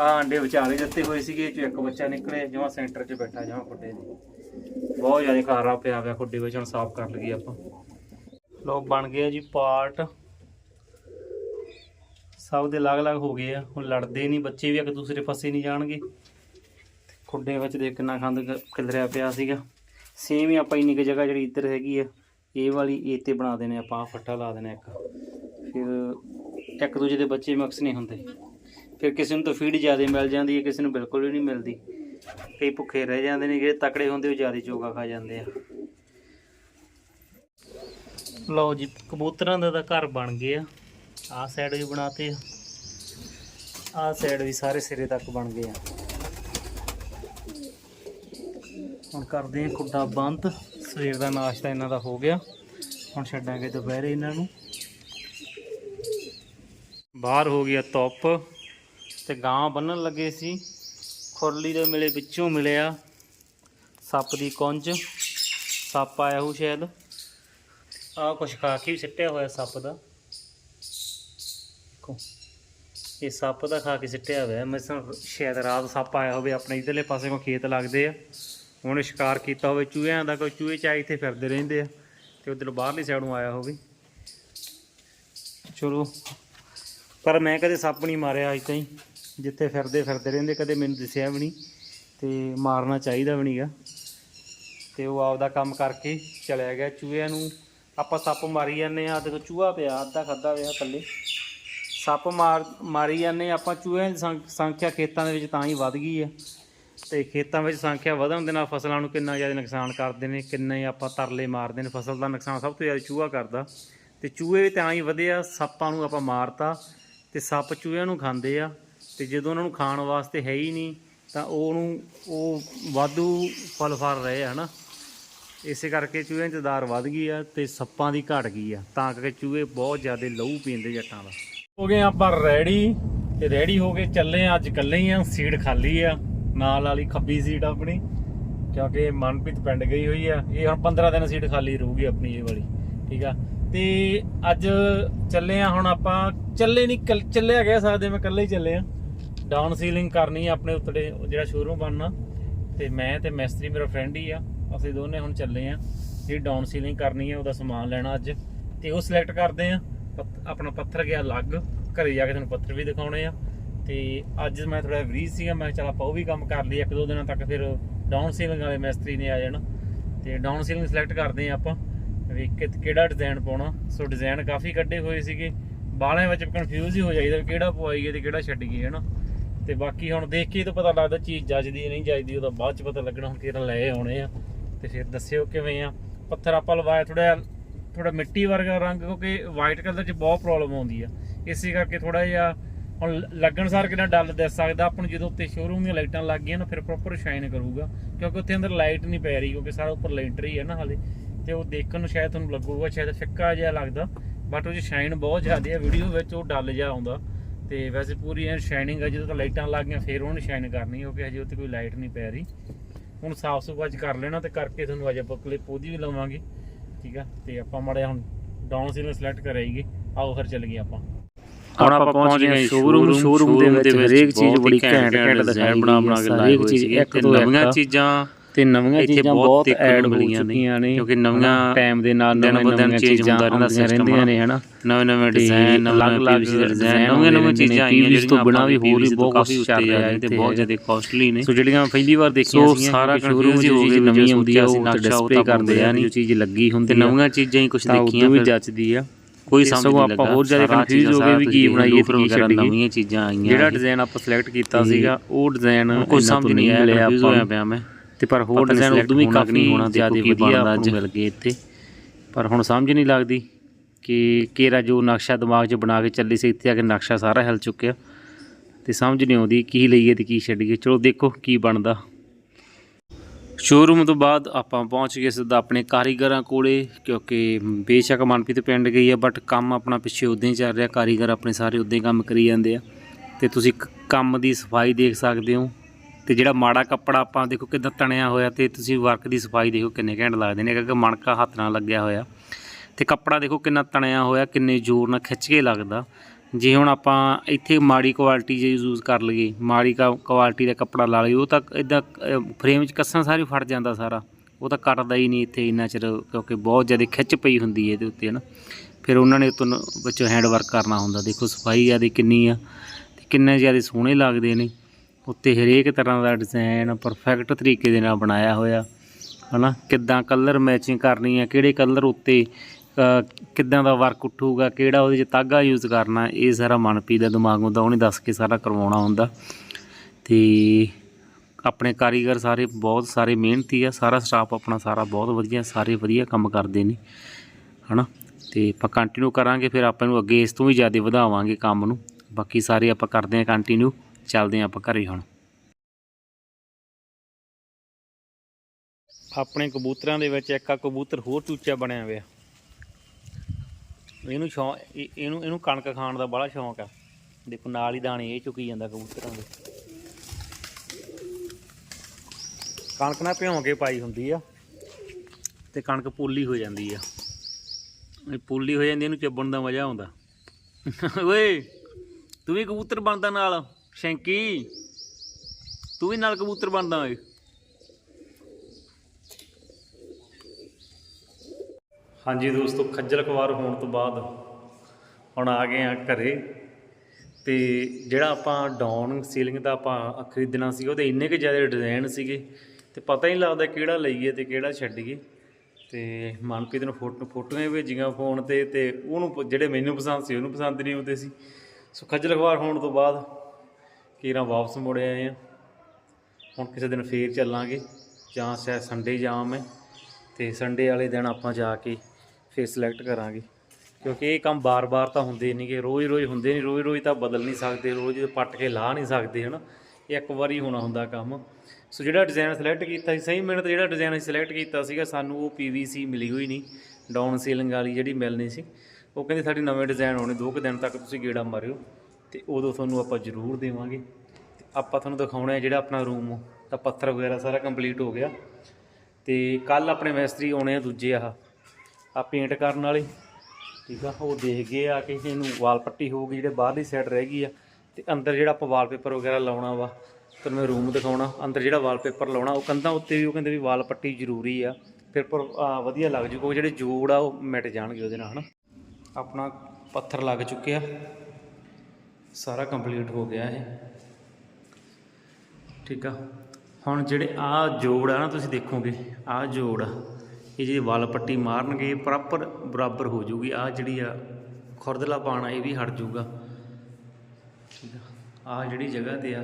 S1: ਆ ਅੰਡੇ ਵਿਚਾਲੇ ਦਿੱਤੇ ਹੋਏ ਸੀਗੇ ਇਹ ਇੱਕ ਬੱਚਾ ਨਿਕਲੇ, ਜਮਾ ਸੈਂਟਰ 'ਚ ਬੈਠਾ, ਜਮਾ ਖੁੱਡੇ ਦੇ। ਬਹੁਤ ਜ਼ਿਆਦਾ ਖਾਰਾ ਪਿਆ ਪਿਆ ਖੁੱਡੇ ਵਿੱਚ ਹੁਣ ਸਾਫ਼ ਕਰ ਲਈਏ ਆਪਾਂ। ਲੋ ਬਣ ਗਿਆ ਜੀ ਪਾਰਟ। ਸਭ ਦੇ ਅਲੱਗ-ਅਲੱਗ ਹੋ ਗਏ ਆ, ਹੁਣ ਲੜਦੇ ਨਹੀਂ, ਬੱਚੇ ਵੀ ਇੱਕ ਦੂਸਰੇ ਫਸੇ ਨਹੀਂ ਜਾਣਗੇ। ਖੁੱਡੇ ਵਿੱਚ ਦੇ ਕਿੰਨਾ ਖੰਦ ਕਿਲਰਿਆ ਪਿਆ ਸੀਗਾ। ਸੇਮ ਹੀ ਆਪਾਂ ਇੰਨੀ ਕੁ ਜਗ੍ਹਾ ਜਿਹੜੀ ਇੱਧਰ ਹੈਗੀ ਆ ਇਹ ਵਾਲੀ ਇਹ ਤੇ ਬਣਾ ਦੇਣੇ, ਆਪਾਂ ਫੱਟਾ ਲਾ ਦੇਣਾ ਇੱਕ। ਫਿਰ ਇੱਕ ਦੂਜੇ ਦੇ ਬੱਚੇ ਮਿਕਸ ਨਹੀਂ ਹੁੰਦੇ। ਫਿਰ ਕਿਸੇ ਨੂੰ ਤਾਂ ਫੀਡ ਜ਼ਿਆਦਾ ਮਿਲ ਜਾਂਦੀ ਹੈ, ਕਿਸੇ ਨੂੰ ਬਿਲਕੁਲ ਵੀ ਨਹੀਂ ਮਿਲਦੀ। ਕਈ ਭੁੱਖੇ ਰਹਿ ਜਾਂਦੇ ਨੇ ਜਿਹੜੇ ਤਕੜੇ ਹੁੰਦੇ ਉਹ ਜ਼ਿਆਦਾ ਚੋਗਾ ਖਾ ਜਾਂਦੇ ਆ। ਲਓ ਜੀ, ਕਬੂਤਰਾਂ ਦਾ ਤਾਂ ਘਰ ਬਣ ਗਿਆ ਆਹ ਸਾਈਡ ਵੀ ਬਣਾਤੇ ਆ। ਆਹ ਸਾਈਡ ਵੀ ਸਾਰੇ ਸਿਰੇ ਤੱਕ ਬਣ ਗਏ ਆ। ਹੁਣ ਕਰਦੇ ਆ ਖੁੱਡਾ ਬੰਦ। ਸਵੇਰ ਦਾ ਨਾਸ਼ਤਾ ਇਹਨਾਂ ਦਾ ਹੋ ਗਿਆ। ਹੁਣ ਛੱਡਾਂਗੇ ਦੁਪਹਿਰੇ ਇਹਨਾਂ ਨੂੰ। ਬਾਹਰ ਹੋ ਗਿਆ ਧੁੱਪ ਤੇ ਗਾਂ ਬੰਨਣ ਲੱਗੇ ਸੀ। ਖੁਰਲੀ ਦੇ ਮਿਲੇ ਵਿੱਚੋਂ ਮਿਲਿਆ ਸੱਪ ਦੀ ਕੁੰਜ। ਸੱਪ ਆਇਆ ਹੋ ਸ਼ਾਇਦ। ਆ ਕੁਛ ਖਾ ਕੇ ਵੀ ਸਿੱਟਿਆ ਹੋਇਆ ਸੱਪ ਦਾ। ਦੇਖੋ, ਇਹ ਸੱਪ ਦਾ ਖਾ ਕੇ ਸਿੱਟਿਆ ਹੋਇਆ। ਮੈਂ ਸ਼ਾਇਦ ਰਾਤ ਸੱਪ ਆਇਆ ਹੋਵੇ, ਆਪਣੇ ਇਧਰਲੇ ਪਾਸੇ ਕੋ ਖੇਤ ਲੱਗਦੇ ਆ। ਉਹਨੇ ਸ਼ਿਕਾਰ ਕੀਤਾ ਹੋਵੇ ਚੂਹਿਆਂ ਦਾ ਕੋਈ ਚੂਹੇ ਚਾਈ ਇੱਥੇ ਫਿਰਦੇ ਰਹਿੰਦੇ ਆ। ਤੇ ਉਧਰ ਬਾਹਰਲੀ ਸਾਈਡ ਨੂੰ ਆਇਆ ਹੋਵੇ ਚਲੋ। ਪਰ ਮੈਂ ਕਦੇ ਸੱਪ ਨਹੀਂ ਮਾਰਿਆ ਅੱਜ ਤਾਈਂ। ਜਿੱਥੇ ਫਿਰਦੇ ਫਿਰਦੇ ਰਹਿੰਦੇ ਕਦੇ ਮੈਨੂੰ ਦਿਸਿਆ ਵੀ ਨਹੀਂ। ਤੇ ਮਾਰਨਾ ਚਾਹੀਦਾ ਵੀ ਨਹੀਂਗਾ। ਤੇ ਉਹ ਆਪਦਾ ਕੰਮ ਕਰਕੇ ਚਲਿਆ ਗਿਆ ਚੂਹਿਆਂ ਨੂੰ। ਆਪਾਂ ਸੱਪ ਮਾਰੀ ਜਾਂਦੇ ਆ ਦੇਖੋ ਚੂਹਾ ਪਿਆ ਅੱਧਾ ਖਾਦਾ ਪਿਆ ਥੱਲੇ। ਸੱਪ ਮਾਰ ਮਾਰੀ ਜਾਂਦੇ ਹਾਂ, ਆਪਾਂ ਚੂਹਿਆਂ ਦੀ ਸੰਖਿਆ ਖੇਤਾਂ ਦੇ ਵਿੱਚ ਤਾਂ ਹੀ ਵੱਧ ਗਈ ਆ ਤੇ ਖੇਤਾਂ ਵਿੱਚ ਸੰਖਿਆ ਵਧਣ ਦੇ ਨਾਲ ਫਸਲਾਂ ਨੂੰ ਕਿੰਨਾ ਜ਼ਿਆਦਾ ਨੁਕਸਾਨ ਕਰਦੇ ਨੇ, ਕਿੰਨੇ ਆਪਾਂ ਤਰਲੇ ਮਾਰਦੇ ਨੇ, ਫਸਲ ਦਾ ਨੁਕਸਾਨ ਸਭ ਤੋਂ ਜ਼ਿਆਦਾ ਚੂਹਾ ਕਰਦਾ। ਤੇ ਚੂਹੇ ਤਾਂ ਹੀ ਵਧੇ ਆ, ਸੱਪਾਂ ਨੂੰ ਆਪਾਂ ਮਾਰਤਾ ਤੇ ਸੱਪ ਚੂਹਿਆਂ ਨੂੰ ਖਾਂਦੇ ਆ ਤੇ ਜਦੋਂ ਉਹਨਾਂ ਨੂੰ ਖਾਣ ਵਾਸਤੇ ਹੈ ਹੀ ਨਹੀਂ ਤਾਂ ਉਹਨੂੰ ਉਹ ਵਾਧੂ ਫਲ ਫਲ ਰਹੇ ਆ, ਹਨਾ। ਇਸੇ ਕਰਕੇ ਚੂਹਿਆਂ ਦੀ ਦਾਰ ਵੱਧ ਗਈ ਆ ਤੇ ਸੱਪਾਂ ਦੀ ਘਟ ਗਈ ਆ, ਤਾਂ ਕਰਕੇ ਚੂਹੇ ਬਹੁਤ ਜ਼ਿਆਦਾ ਲਹੂ ਪੀਂਦੇ ਜੱਟਾਂ ਦਾ। ਹੋ ਗਏ ਆਪਾਂ ਰੈਡੀ ਤੇ ਰੈਡੀ ਹੋ ਕੇ ਚੱਲੇ ਆ, ਅੱਜ ਇਕੱਲੇ ਹੀ ਆ ਸੀਟ ਖਾਲੀ ਆ। ਨਾਲ ਵਾਲੀ ਖੱਬੀ ਸੀਟ ਆਪਣੀ, ਕਿਉਂਕਿ ਮਨਪ੍ਰੀਤ ਪਿੰਡ ਗਈ ਹੋਈ ਆ। ਇਹ ਹੁਣ 15 ਦਿਨ ਸੀਟ ਖਾਲੀ ਰਹੂਗੀ ਆਪਣੀ ਇਹ ਵਾਲੀ, ਠੀਕ ਆ। ਤੇ ਅੱਜ ਚੱਲੇ ਆ ਹੁਣ ਆਪਾਂ, ਚੱਲੇ ਨਹੀਂ, ਕੱਲ- ਚੱਲਿਆ ਕਹਿ ਸਕਦੇ ਮੈਂ ਇਕੱਲੇ ਹੀ ਚੱਲੇ ਆ। ਡਾਊਨ ਸੀਲਿੰਗ ਕਰਨੀ ਆ ਆਪਣੇ ਉੱਤੇ ਜਿਹੜਾ ਸ਼ੋਰੂਮ ਬਣਨਾ। ਤੇ ਮੈਂ ਤੇ ਮਿਸਤਰੀ ਮੇਰਾ ਫਰੈਂਡ ਹੀ ਆ, ਅਸੀਂ ਦੋਨੇ ਹੁਣ ਚੱਲੇ ਆ। ਜਿਹੜੀ ਡਾਊਨ ਸੀਲਿੰਗ ਕਰਨੀ ਆ, ਉਹਦਾ ਸਮਾਨ ਲੈਣਾ ਅੱਜ। ਤੇ ਉਹ ਸਿਲੈਕਟ ਕਰਦੇ ਆ, ਪੱਥ- ਆਪਣਾ ਪੱਥਰ ਗਿਆ ਅਲੱਗ, ਘਰੇ ਜਾ ਕੇ ਤੁਹਾਨੂੰ ਪੱਥਰ ਵੀ ਦਿਖਾਉਣੇ ਆ। ਤੇ ਅੱਜ ਮੈਂ ਥੋੜਾ ਫ੍ਰੀ ਸੀਗਾ, ਮੈਂ ਕਿਹਾ ਚੱਲ ਆਪਾਂ ਉਹ ਵੀ ਕੰਮ ਕਰ ਲਈ ਇੱਕ ਦੋ ਦਿਨਾਂ ਤੱਕ ਫਿਰ ਡਾਊਨ ਸੀਲਿੰਗ ਵਾਲੇ ਮਿਸਤਰੀ ਨੇ ਆ ਜਾਣਾ। ਤੇ ਡਾਊਨ ਸੀਲਿੰਗ ਸਿਲੈਕਟ ਕਰਦੇ ਆ ਆਪਾਂ, ਵੀ ਕਿ ਕਿਹੜਾ ਡਿਜ਼ਾਈਨ ਪਾਉਣਾ। ਸੋ ਡਿਜ਼ਾਈਨ ਕਾਫੀ ਕੱਢੇ ਹੋਏ ਸੀਗੇ। ਬਾਲਾਂ ਵਿੱਚ ਕਨਫਿਊਜ਼ ਹੀ ਹੋ ਜਾਈਦਾ ਵੀ ਕਿਹੜਾ ਪਵਾਈਏ ਤੇ ਕਿਹੜਾ ਛੱਡੀਏ ਹਨਾ। ਤੇ ਬਾਕੀ ਹੁਣ ਦੇਖ ਕੇ ਤਾਂ ਪਤਾ ਲੱਗਦਾ ਚੀਜ਼ ਜੱਜਦੀ ਨਹੀਂ ਜੱਜਦੀ, ਉਹਦਾ ਬਾਅਦ ਚ ਪਤਾ ਲੱਗਣਾ ਹੁਣ ਕਿਹੜਾ ਲੈ ਆਉਣੇ ਆ। ਤੇ ਫਿਰ ਦੱਸਿਓ ਕਿਵੇਂ ਆ। ਪੱਥਰ ਆਪਾਂ ਲਵਾਇਆ ਥੋੜਾ ਥੋੜਾ ਮਿੱਟੀ ਵਰਗਾ ਰੰਗ, ਕਿਉਂਕਿ ਵਾਈਟ ਕਲਰ 'ਚ ਬਹੁਤ ਪ੍ਰੋਬਲਮ ਆਉਂਦੀ ਆ। ਇਸੇ ਕਰਕੇ ਥੋੜਾ ਜਿਹਾ ਹੁਣ ਲੱਗਣ ਸਾਰ ਕਿੰਨਾ ਡਲ ਦਿਸ ਸਕਦਾ, ਆਪਾਂ ਨੂੰ ਜਦੋਂ ਉੱਤੇ ਸ਼ੋਰੂਮ ਦੀਆਂ ਲਾਈਟਾਂ ਲੱਗ ਗਈਆਂ ਨਾ, ਫਿਰ ਪ੍ਰੋਪਰ ਸ਼ਾਈਨ ਕਰੂਗਾ। ਕਿਉਂਕਿ ਉੱਥੇ ਅੰਦਰ ਲਾਈਟ ਨਹੀਂ ਪੈ ਰਹੀ, ਕਿਉਂਕਿ ਸਾਰਾ ਉੱਪਰ ਲੈਂਟਰ ਹੀ ਹੈ ਨਾ ਹਾਲੇ। ਤੇ ਉਹ ਦੇਖਣ ਨੂੰ ਸ਼ਾਇਦ ਤੁਹਾਨੂੰ ਲੱਗੂਗਾ, ਸ਼ਾਇਦ ਫਿੱਕਾ ਜਿਹਾ ਲੱਗਦਾ ਬਟ ਉਹ 'ਚ ਸ਼ਾਈਨ ਬਹੁਤ ਜ਼ਿਆਦਾ ਹੈ। ਵੀਡੀਓ ਵਿੱਚ ਉਹ ਡਲ ਜਿਹਾ ਆਉਂਦਾ। ਤੇ ਵੈਸੇ ਪੂਰੀ ਐਨ ਸ਼ਾਈਨਿੰਗ ਹੈ ਜਦੋਂ ਤੱਕ ਲਾਈਟਾਂ ਲੱਗ ਗਈਆਂ, ਫਿਰ ਉਹਨੂੰ ਸ਼ਾਈਨ ਕਰਨੀ, ਕਿਉਂਕਿ ਹਜੇ ਉੱਤੇ ਕੋਈ ਲਾਈਟ ਨਹੀਂ ਪੈ ਰਹੀ। ਹੁਣ ਸਾਫ਼ ਸੁਫਾ ਅੱਜ ਕਰ ਲੈਣਾ ਤੇ ਕਰਕੇ ਤੁਹਾਨੂੰ ਅੱਜ ਆਪਾਂ ਕਲਿੱਪ ਉਹਦੀ ਵੀ ਲਵਾਂਗੇ। ਠੀਕ ਆ? ਤੇ ਆਪਾਂ ਮਾੜਾ ਹੁਣ ਡਾਊਨ ਸੀਲ ਸਿਲੈਕਟ ਕਰਾਈਏ। ਆਓ ਫਿਰ ਚੱਲ ਗਏ ਆਪਾਂ।
S2: ਹੁਣ ਆਪਾਂ ਪਹੁੰਚ ਗਏ ਸ਼ੋਰੂਮ ਸ਼ੋਰੂਮ ਦੇ ਵਿੱਚ ਹਰੇਕ ਚੀਜ਼ ਬੜੀ ਘੈਂਟ ਘੈਂਟ ਦਿਖਾਈ ਬਣਾ ਬਣਾ ਕੇ ਲਾਈ ਹੋਈ ਸੀ
S1: ਇੱਕ
S2: ਤੇ ਨਵੀਆਂ ਚੀਜ਼ਾਂ
S1: ਤੇ ਨਵੀਆਂ ਚੀਜ਼ਾਂ
S2: ਬਹੁਤ
S1: ਐਡ ਹੋ ਚੁੱਕੀਆਂ ਨੇ
S2: ਕਿਉਂਕਿ ਨਵੀਆਂ
S1: ਟਾਈਮ ਦੇ ਨਾਲ ਨਵੀਆਂ
S2: change
S1: ਚੀਜ਼ਾਂ
S2: ਹੁੰਦਾ ਰਹਿੰਦਾ
S1: ਆਉਂਦੀਆਂ ਰਹਿੰਦੀਆਂ ਨੇ ਹਨਾ
S2: ਨਵੇਂ ਨਵੇਂ ਡਿਜ਼ਾਈਨ ਨਵੇਂ
S1: ਅਲੱਗ-ਅਲੱਗ
S2: PVC ਦੇ ਡਿਜ਼ਾਈਨ ਨਵੀਆਂ ਨਵੀਆਂ ਚੀਜ਼ਾਂ ਆਈਆਂ
S1: PVC ਤੋਂ
S2: ਜਿਹੜੀਆਂ
S1: ਬਿਨਾਂ ਵੀ ਹੋਰ ਵੀ ਬਹੁਤ ਕੁਛ ਚੱਲ
S2: ਉੱਤੇ
S1: ਰਿਹਾ
S2: ਆ ਤੇ ਬਹੁਤ। ਜ਼ਿਆਦਾ ਕਾਸਟਲੀ ਨੇ।
S1: ਸੋ ਜਿਹੜੀਆਂ ਪਹਿਲੀ ਵਾਰ ਦੇਖੀਆਂ
S2: ਸੋ ਸਾਰਾ
S1: 'ਚ
S2: confuse ਹੋ ਗਏ,
S1: ਨਵੀਂ ਹੁੰਦੀ ਆ ਉਹ
S2: ਨਕਸ਼ਾ
S1: ਡਿਸਪਲੇ ਕਰਦੇ ਆ
S2: ਨਹੀਂ।
S1: ਜੋ ਚੀਜ਼ ਲੱਗੀ ਹੁੰਦੀ
S2: ਨਵੀਆਂ ਚੀਜ਼ਾਂ ਹੀ ਕੁਝ ਦੇਖੀਆਂ ਫਿਰ।
S1: ਜੱਚਦੀ ਆ।
S2: ਕੋਈ ਸਮਝ ਨਹੀਂ
S1: ਆਪਾਂ
S2: ਲੱਗਾ
S1: ਹੋਰ ਜ਼ਿਆਦਾ
S2: ਚੀਜ਼ਾਂ
S1: ਹੋ ਗਏ ਵੀ ਕੀ ਬਣਾਈਏ ਕੀ ਛੱਡੀਏ।
S2: ਨਵੀਆਂ ਚੀਜ਼ਾਂ ਆਈਆਂ
S1: ਜਿਹੜਾ। ਡਿਜ਼ਾਈਨ ਆਪਾਂ ਸਿਲੈਕਟ ਕੀਤਾ ਸੀਗਾ ਉਹ ਡਿਜ਼ਾਈਨ
S2: ਕੁਝ ਸਮਝ ਨਹੀਂ ਆਇਆ
S1: ਆਪਾਂ
S2: ਹੋਇਆ। ਪਿਆ ਮੈਂ
S1: ਤੇ ਪਰ ਹੋਰ ਡਿਜ਼ਾਈਨ ਉਦੋਂ ਵੀ ਕਾਫੀ
S2: ਹੋਣਾ,
S1: ਜ਼ਿਆਦਾ ਵਧੀਆ ਆਪਾਂ। ਨੂੰ ਮਿਲ ਗਏ ਇੱਥੇ ਪਰ ਹੁਣ ਸਮਝ ਨਹੀਂ ਲੱਗਦੀ ਕਿ ਕਿਹੜਾ ਜੋ ਨਕਸ਼ਾ ਦਿਮਾਗ 'ਚ ਬਣਾ ਕੇ ਚੱਲੀ ਸੀ ਇੱਥੇ ਆ ਕੇ ਨਕਸ਼ਾ ਸਾਰਾ ਹਿਲ ਚੁੱਕਿਆ ਤੇ ਸਮਝ ਨਹੀਂ ਆਉਂਦੀ ਕੀ ਲਈਏ ਤੇ ਕੀ ਛੱਡੀਏ ਚਲੋ ਦੇਖੋ ਕੀ ਬਣਦਾ ਸ਼ੋਰੂਮ ਤੋਂ ਬਾਅਦ ਆਪਾਂ ਪਹੁੰਚ ਗਏ ਸਿੱਧਾ ਆਪਣੇ ਕਾਰੀਗਰਾਂ ਕੋਲੇ, ਕਿਉਂਕਿ ਬੇਸ਼ੱਕ ਮਨਪ੍ਰੀਤ ਪਿੰਡ ਗਈ ਹੈ ਬਟ ਕੰਮ ਆਪਣਾ ਪਿੱਛੇ ਉਦਾਂ ਹੀ ਚੱਲ ਰਿਹਾ, ਕਾਰੀਗਰ ਆਪਣੇ ਸਾਰੇ ਉਦਾਂ ਹੀ ਕੰਮ ਕਰੀ ਜਾਂਦੇ ਆ। ਤੇ ਤੁਸੀਂ ਕ- ਕੰਮ ਦੀ ਸਫ਼ਾਈ ਦੇਖ ਸਕਦੇ ਹੋ। ਤੇ ਜਿਹੜਾ ਮਾੜਾ ਕੱਪੜਾ ਆਪਾਂ ਦੇਖੋ ਕਿਦਾਂ ਤਣਿਆ ਹੋਇਆ ਤੇ ਤੁਸੀਂ ਵਰਕ ਦੀ ਸਫ਼ਾਈ ਦੇਖੋ ਕਿੰਨੇ ਘੈਂਟ ਲੱਗਦੇ ਨੇ ਕਿਉਂਕਿ ਮਣਕਾ ਹੱਥ ਨਾਲ ਲੱਗਿਆ ਹੋਇਆ। ਤੇ ਕੱਪੜਾ ਦੇਖੋ ਕਿੰਨਾ ਤਣਿਆ ਹੋਇਆ, ਕਿੰਨੇ ਜ਼ੋਰ ਨਾਲ ਖਿੱਚ ਕੇ ਲੱਗਦਾ। ਜੇ ਹੁਣ ਆਪਾਂ ਇੱਥੇ ਮਾੜੀ ਕੁਆਲਿਟੀ ਜੇ ਯੂਜ਼ ਕਰ ਲਈਏ, ਮਾੜੀ ਕੁਆਲਿਟੀ ਦਾ ਕੱਪੜਾ ਲਾ ਲਈਏ, ਉਹ ਤਾਂ ਇਦਾਂ ਫਰੇਮ 'ਚ ਕੱਸਾਂ ਸਾਰੀ ਫਟ ਜਾਂਦਾ ਸਾਰਾ। ਉਹ ਤਾਂ ਕੱਟਦਾ ਹੀ ਨਹੀਂ ਇੱਥੇ ਇੰਨਾ ਚਿਰ, ਕਿਉਂਕਿ ਬਹੁਤ ਜ਼ਿਆਦਾ ਖਿੱਚ ਪਈ ਹੁੰਦੀ ਹੈ ਇਹਦੇ ਉੱਤੇ, ਹਨਾ। ਫਿਰ ਉਹਨਾਂ ਨੇ ਉਤੋਂ ਵਿੱਚੋਂ ਹੈਂਡ ਵਰਕ ਕਰਨਾ ਹੁੰਦਾ। ਦੇਖੋ ਸਫ਼ਾਈ ਜ਼ਿਆਦਾ ਕਿੰਨੀ ਆ, ਤੇ ਕਿੰਨੇ ਜ਼ਿਆਦਾ ਸੋਹਣੇ ਲੱਗਦੇ ਨੇ। ਉੱਤੇ ਹਰੇਕ ਤਰ੍ਹਾਂ ਦਾ ਡਿਜ਼ਾਈਨ ਪਰਫੈਕਟ ਤਰੀਕੇ ਦੇ ਨਾਲ ਬਣਾਇਆ ਹੋਇਆ, ਹਨਾ। ਕਿੱਦਾਂ ਕਲਰ ਮੈਚਿੰਗ ਕਰਨੀ ਆ, ਕਿਹੜੇ ਕਲਰ ਉੱਤੇ ਕਿੱਦਾਂ ਦਾ ਵਰਕ ਉੱਠੂਗਾ, ਕਿਹੜਾ ਉਹਦੇ 'ਚ ਤਾਗਾ ਯੂਜ਼ ਕਰਨਾ, ਇਹ ਸਾਰਾ ਮਨਪ੍ਰੀਤ ਦਾ ਦਿਮਾਗ ਹੁੰਦਾ ਉਹਨੇ ਦੱਸ ਕੇ ਸਾਰਾ ਕਰਵਾਉਣਾ ਹੁੰਦਾ। ਤੇ ਆਪਣੇ ਕਾਰੀਗਰ ਸਾਰੇ ਬਹੁਤ ਸਾਰੇ ਮਿਹਨਤੀ ਆ, ਸਾਰਾ ਸਟਾਫ ਆਪਣਾ ਸਾਰਾ ਬਹੁਤ ਵਧੀਆ, ਸਾਰੇ ਵਧੀਆ ਕੰਮ ਕਰਦੇ ਨੇ, ਹਨਾ? ਤੇ ਆਪਾਂ ਕੰਟੀਨਿਊ ਕਰਾਂਗੇ, ਫਿਰ ਆਪਾਂ ਨੂੰ ਅੱਗੇ ਇਸ ਤੋਂ ਵੀ ਜ਼ਿਆਦਾ ਵਧਾਵਾਂਗੇ ਕੰਮ ਨੂੰ। ਬਾਕੀ ਸਾਰੇ ਆਪਾਂ ਕਰਦੇ ਹਾਂ ਕੰਟੀਨਿਊ ਚੱਲਦੇ ਹਾਂ ਆਪਾਂ ਘਰੇ ਹੁਣ। ਆਪਣੇ ਕਬੂਤਰਾਂ ਦੇ ਵਿੱਚ ਇੱਕ ਆ ਕਬੂਤਰ ਹੋਰ ਚੂਚਾ ਬਣਿਆ ਹੋਇਆ। ਇਹਨੂੰ ਸ਼ੌਂਕ, ਇਹ- ਇਹਨੂੰ ਇਹਨੂੰ ਕਣਕ ਖਾਣ ਦਾ ਬੜਾ ਸ਼ੌਂਕ ਆ। ਦੇਖੋ, ਨਾਲ ਹੀ ਦਾਣੇ ਇਹ ਚੁੱਕੀ ਜਾਂਦਾ ਕਬੂਤਰਾਂ ਦੇ। ਕਣਕ ਨਾ ਭਿਉਂ ਕੇ ਪਾਈ ਹੁੰਦੀ ਆ ਤੇ ਕਣਕ ਪੋਲੀ ਹੋ ਜਾਂਦੀ ਆ। ਇਹ ਪੋਲੀ ਹੋ ਜਾਂਦੀ, ਇਹਨੂੰ ਚੱਬਣ ਦਾ ਮਜ਼ਾ ਆਉਂਦਾ। ਓਏ, ਤੂੰ ਵੀ ਕਬੂਤਰ ਬਣਦਾ ਨਾਲ, ਸ਼ੈਂਕੀ। ਤੂੰ ਵੀ ਨਾਲ ਕਬੂਤਰ ਬਣਦਾ ਓਏ। ਹਾਂਜੀ ਦੋਸਤੋ, ਖੱਜਲ ਖਵਾਰ ਹੋਣ ਤੋਂ ਬਾਅਦ ਹੁਣ ਆ ਗਏ ਆ ਘਰੇ ਤੇ ਜਿਹੜਾ ਆਪਾਂ ਡਾਊਨ ਸੀਲਿੰਗ ਦਾ ਆਪਾਂ ਖਰੀਦਣਾ ਸੀ, ਉਹਦੇ ਇੰਨੇ ਕੁ ਜ਼ਿਆਦਾ ਡਿਜ਼ਾਈਨ ਸੀਗੇ ਤੇ ਪਤਾ ਹੀ ਨਹੀਂ ਲੱਗਦਾ ਕਿਹੜਾ ਲਈਏ ਤੇ ਕਿਹੜਾ ਛੱਡੀਏ। ਤੇ ਮਨਪ੍ਰੀਤ ਨੂੰ ਫੋਟੋ, ਫੋਟੋਆਂ ਵੀ ਭੇਜੀਆਂ ਫੋਨ ਤੇ ਤੇ ਉਹਨੂੰ ਜਿਹੜੇ ਮੈਨੂੰ ਪਸੰਦ ਸੀ, ਉਹਨੂੰ ਪਸੰਦ ਨਹੀਂ ਆਉਂਦੇ ਸੀ। ਸੋ ਖੱਜਲ ਖਵਾਰ ਹੋਣ ਤੋਂ ਬਾਅਦ ਕੀਰਾਂ ਵਾਪਸ ਮੁੜੇ ਆਏ ਆ ਹੁਣ ਕਿਸੇ ਦਿਨ ਫੇਰ ਚੱਲਾਂਗੇ, ਜਾਂ ਸ਼ਾਇਦ ਸੰਡੇ ਜਾਵਾਂ ਮੈਂ ਤੇ ਸੰਡੇ ਵਾਲੇ ਦਿਨ ਆਪਾਂ ਜਾ ਕੇ ਫਿਰ ਸਿਲੈਕਟ ਕਰਾਂਗੇ। ਕਿਉਂਕਿ ਇਹ ਕੰਮ ਬਾਰ-ਬਾਰ ਤਾਂ ਹੁੰਦੇ ਨਹੀਂਗੇ। ਰੋਜ਼-ਰੋਜ਼ ਹੁੰਦੇ ਨਹੀਂ। ਰੋਜ਼-ਰੋਜ਼ ਤਾਂ ਬਦਲ ਨਹੀਂ ਸਕਦੇ। ਰੋਜ਼ ਪੱਟ ਕੇ ਲਾ ਨਹੀਂ ਸਕਦੇ, ਹਨਾ? ਇਹ ਇੱਕ ਵਾਰੀ ਹੋਣਾ ਹੁੰਦਾ ਕੰਮ। ਸੋ ਜਿਹੜਾ ਡਿਜ਼ਾਈਨ ਸਿਲੈਕਟ ਕੀਤਾ ਸੀ, ਸਹੀ ਮਿਹਨਤ ਜਿਹੜਾ ਡਿਜ਼ਾਈਨ ਅਸੀਂ ਸਿਲੈਕਟ ਕੀਤਾ ਸੀਗਾ, ਸਾਨੂੰ ਉਹ ਪੀਵੀਸੀ ਮਿਲੀ ਹੋਈ ਨਹੀਂ। ਡਾਊਨ ਸੀਲਿੰਗ ਵਾਲੀ ਜਿਹੜੀ ਮਿਲਣੀ ਸੀ। ਉਹ ਕਹਿੰਦੇ, ਸਾਡੇ ਨਵੇਂ ਡਿਜ਼ਾਈਨ ਆਉਣੇ, ਦੋ ਕੁ ਦਿਨ ਤੱਕ ਤੁਸੀਂ ਗੇੜਾ ਮਾਰਿਓ। ਤੇ ਉਦੋਂ ਤੁਹਾਨੂੰ ਆਪਾਂ ਜ਼ਰੂਰ ਦੇਵਾਂਗੇ। ਤੇ ਆਪਾਂ ਤੁਹਾਨੂੰ ਦਿਖਾਉਣਾ ਹੈ ਜਿਹੜਾ ਆਪਣਾ ਰੂਮ ਤਾਂ ਪੱਥਰ ਵਗੈਰਾ ਸਾਰਾ ਕੰਪਲੀਟ ਹੋ ਗਿਆ। ਤੇ ਕੱਲ ਆਪਣੇ ਮਿਸਤਰੀ ਆਉਣੇ ਆ ਦੂਜੇ ਆਹ। ਆ ਪੇਂਟ ਕਰਨ ਵਾਲੇ। ਠੀਕ ਆ, ਉਹ ਦੇਖ ਗਏ ਆ ਕਿ ਇਹਨੂੰ ਵਾਲ ਪੱਟੀ ਹੋਊਗੀ ਜਿਹੜੇ ਬਾਹਰਲੀ ਸਾਈਡ ਰਹਿ ਗਈ ਆ। ਤੇ ਅੰਦਰ ਜਿਹੜਾ ਆਪਾਂ ਵਾਲਪੇਪਰ ਵਗੈਰਾ ਲਾਉਣਾ ਵਾ ਤੁਹਾਨੂੰ ਮੈਂ ਰੂਮ ਦਿਖਾਉਣਾ। ਅੰਦਰ ਜਿਹੜਾ ਵਾਲਪੇਪਰ ਲਾਉਣਾ, ਉਹ ਕੰਧਾਂ ਉੱਤੇ ਵੀ ਉਹ ਕਹਿੰਦੇ ਵੀ ਵਾਲ ਪੱਟੀ ਜ਼ਰੂਰੀ ਆ। ਫਿਰ ਪਰ ਵਧੀਆ ਲੱਗ ਜੂ ਕਿਉਂਕਿ ਜਿਹੜੇ ਜੋੜ ਆ, ਉਹ ਮਿਟ ਜਾਣਗੇ ਉਹਦੇ ਨਾਲ, ਹਨਾ। ਆਪਣਾ ਪੱਥਰ ਲੱਗ ਚੁੱਕਿਆ। ਸਾਰਾ ਕੰਪਲੀਟ ਹੋ ਗਿਆ ਇਹ। ਠੀਕ ਆ। ਹੁਣ ਜਿਹੜੇ ਆ ਜੋੜ ਆ ਨਾ, ਤੁਸੀਂ ਦੇਖੋਗੇ ਆ ਜੋੜ ਆ। ਇਹ ਜਿਹੜੀ ਵਾਲ ਪੱਟੀ ਮਾਰਨਗੇ ਪ੍ਰੋਪਰ ਬਰਾਬਰ ਹੋ ਜੂਗੀ ਆ ਜਿਹੜੀ ਆ ਖੁਰਦਲਾ ਪਾਣਾ ਇਹ ਵੀ ਹਟ ਜੂਗਾ ਠੀਕ ਆ? ਆ ਜਿਹੜੀ ਜਗ੍ਹਾ ਤੇ ਆ।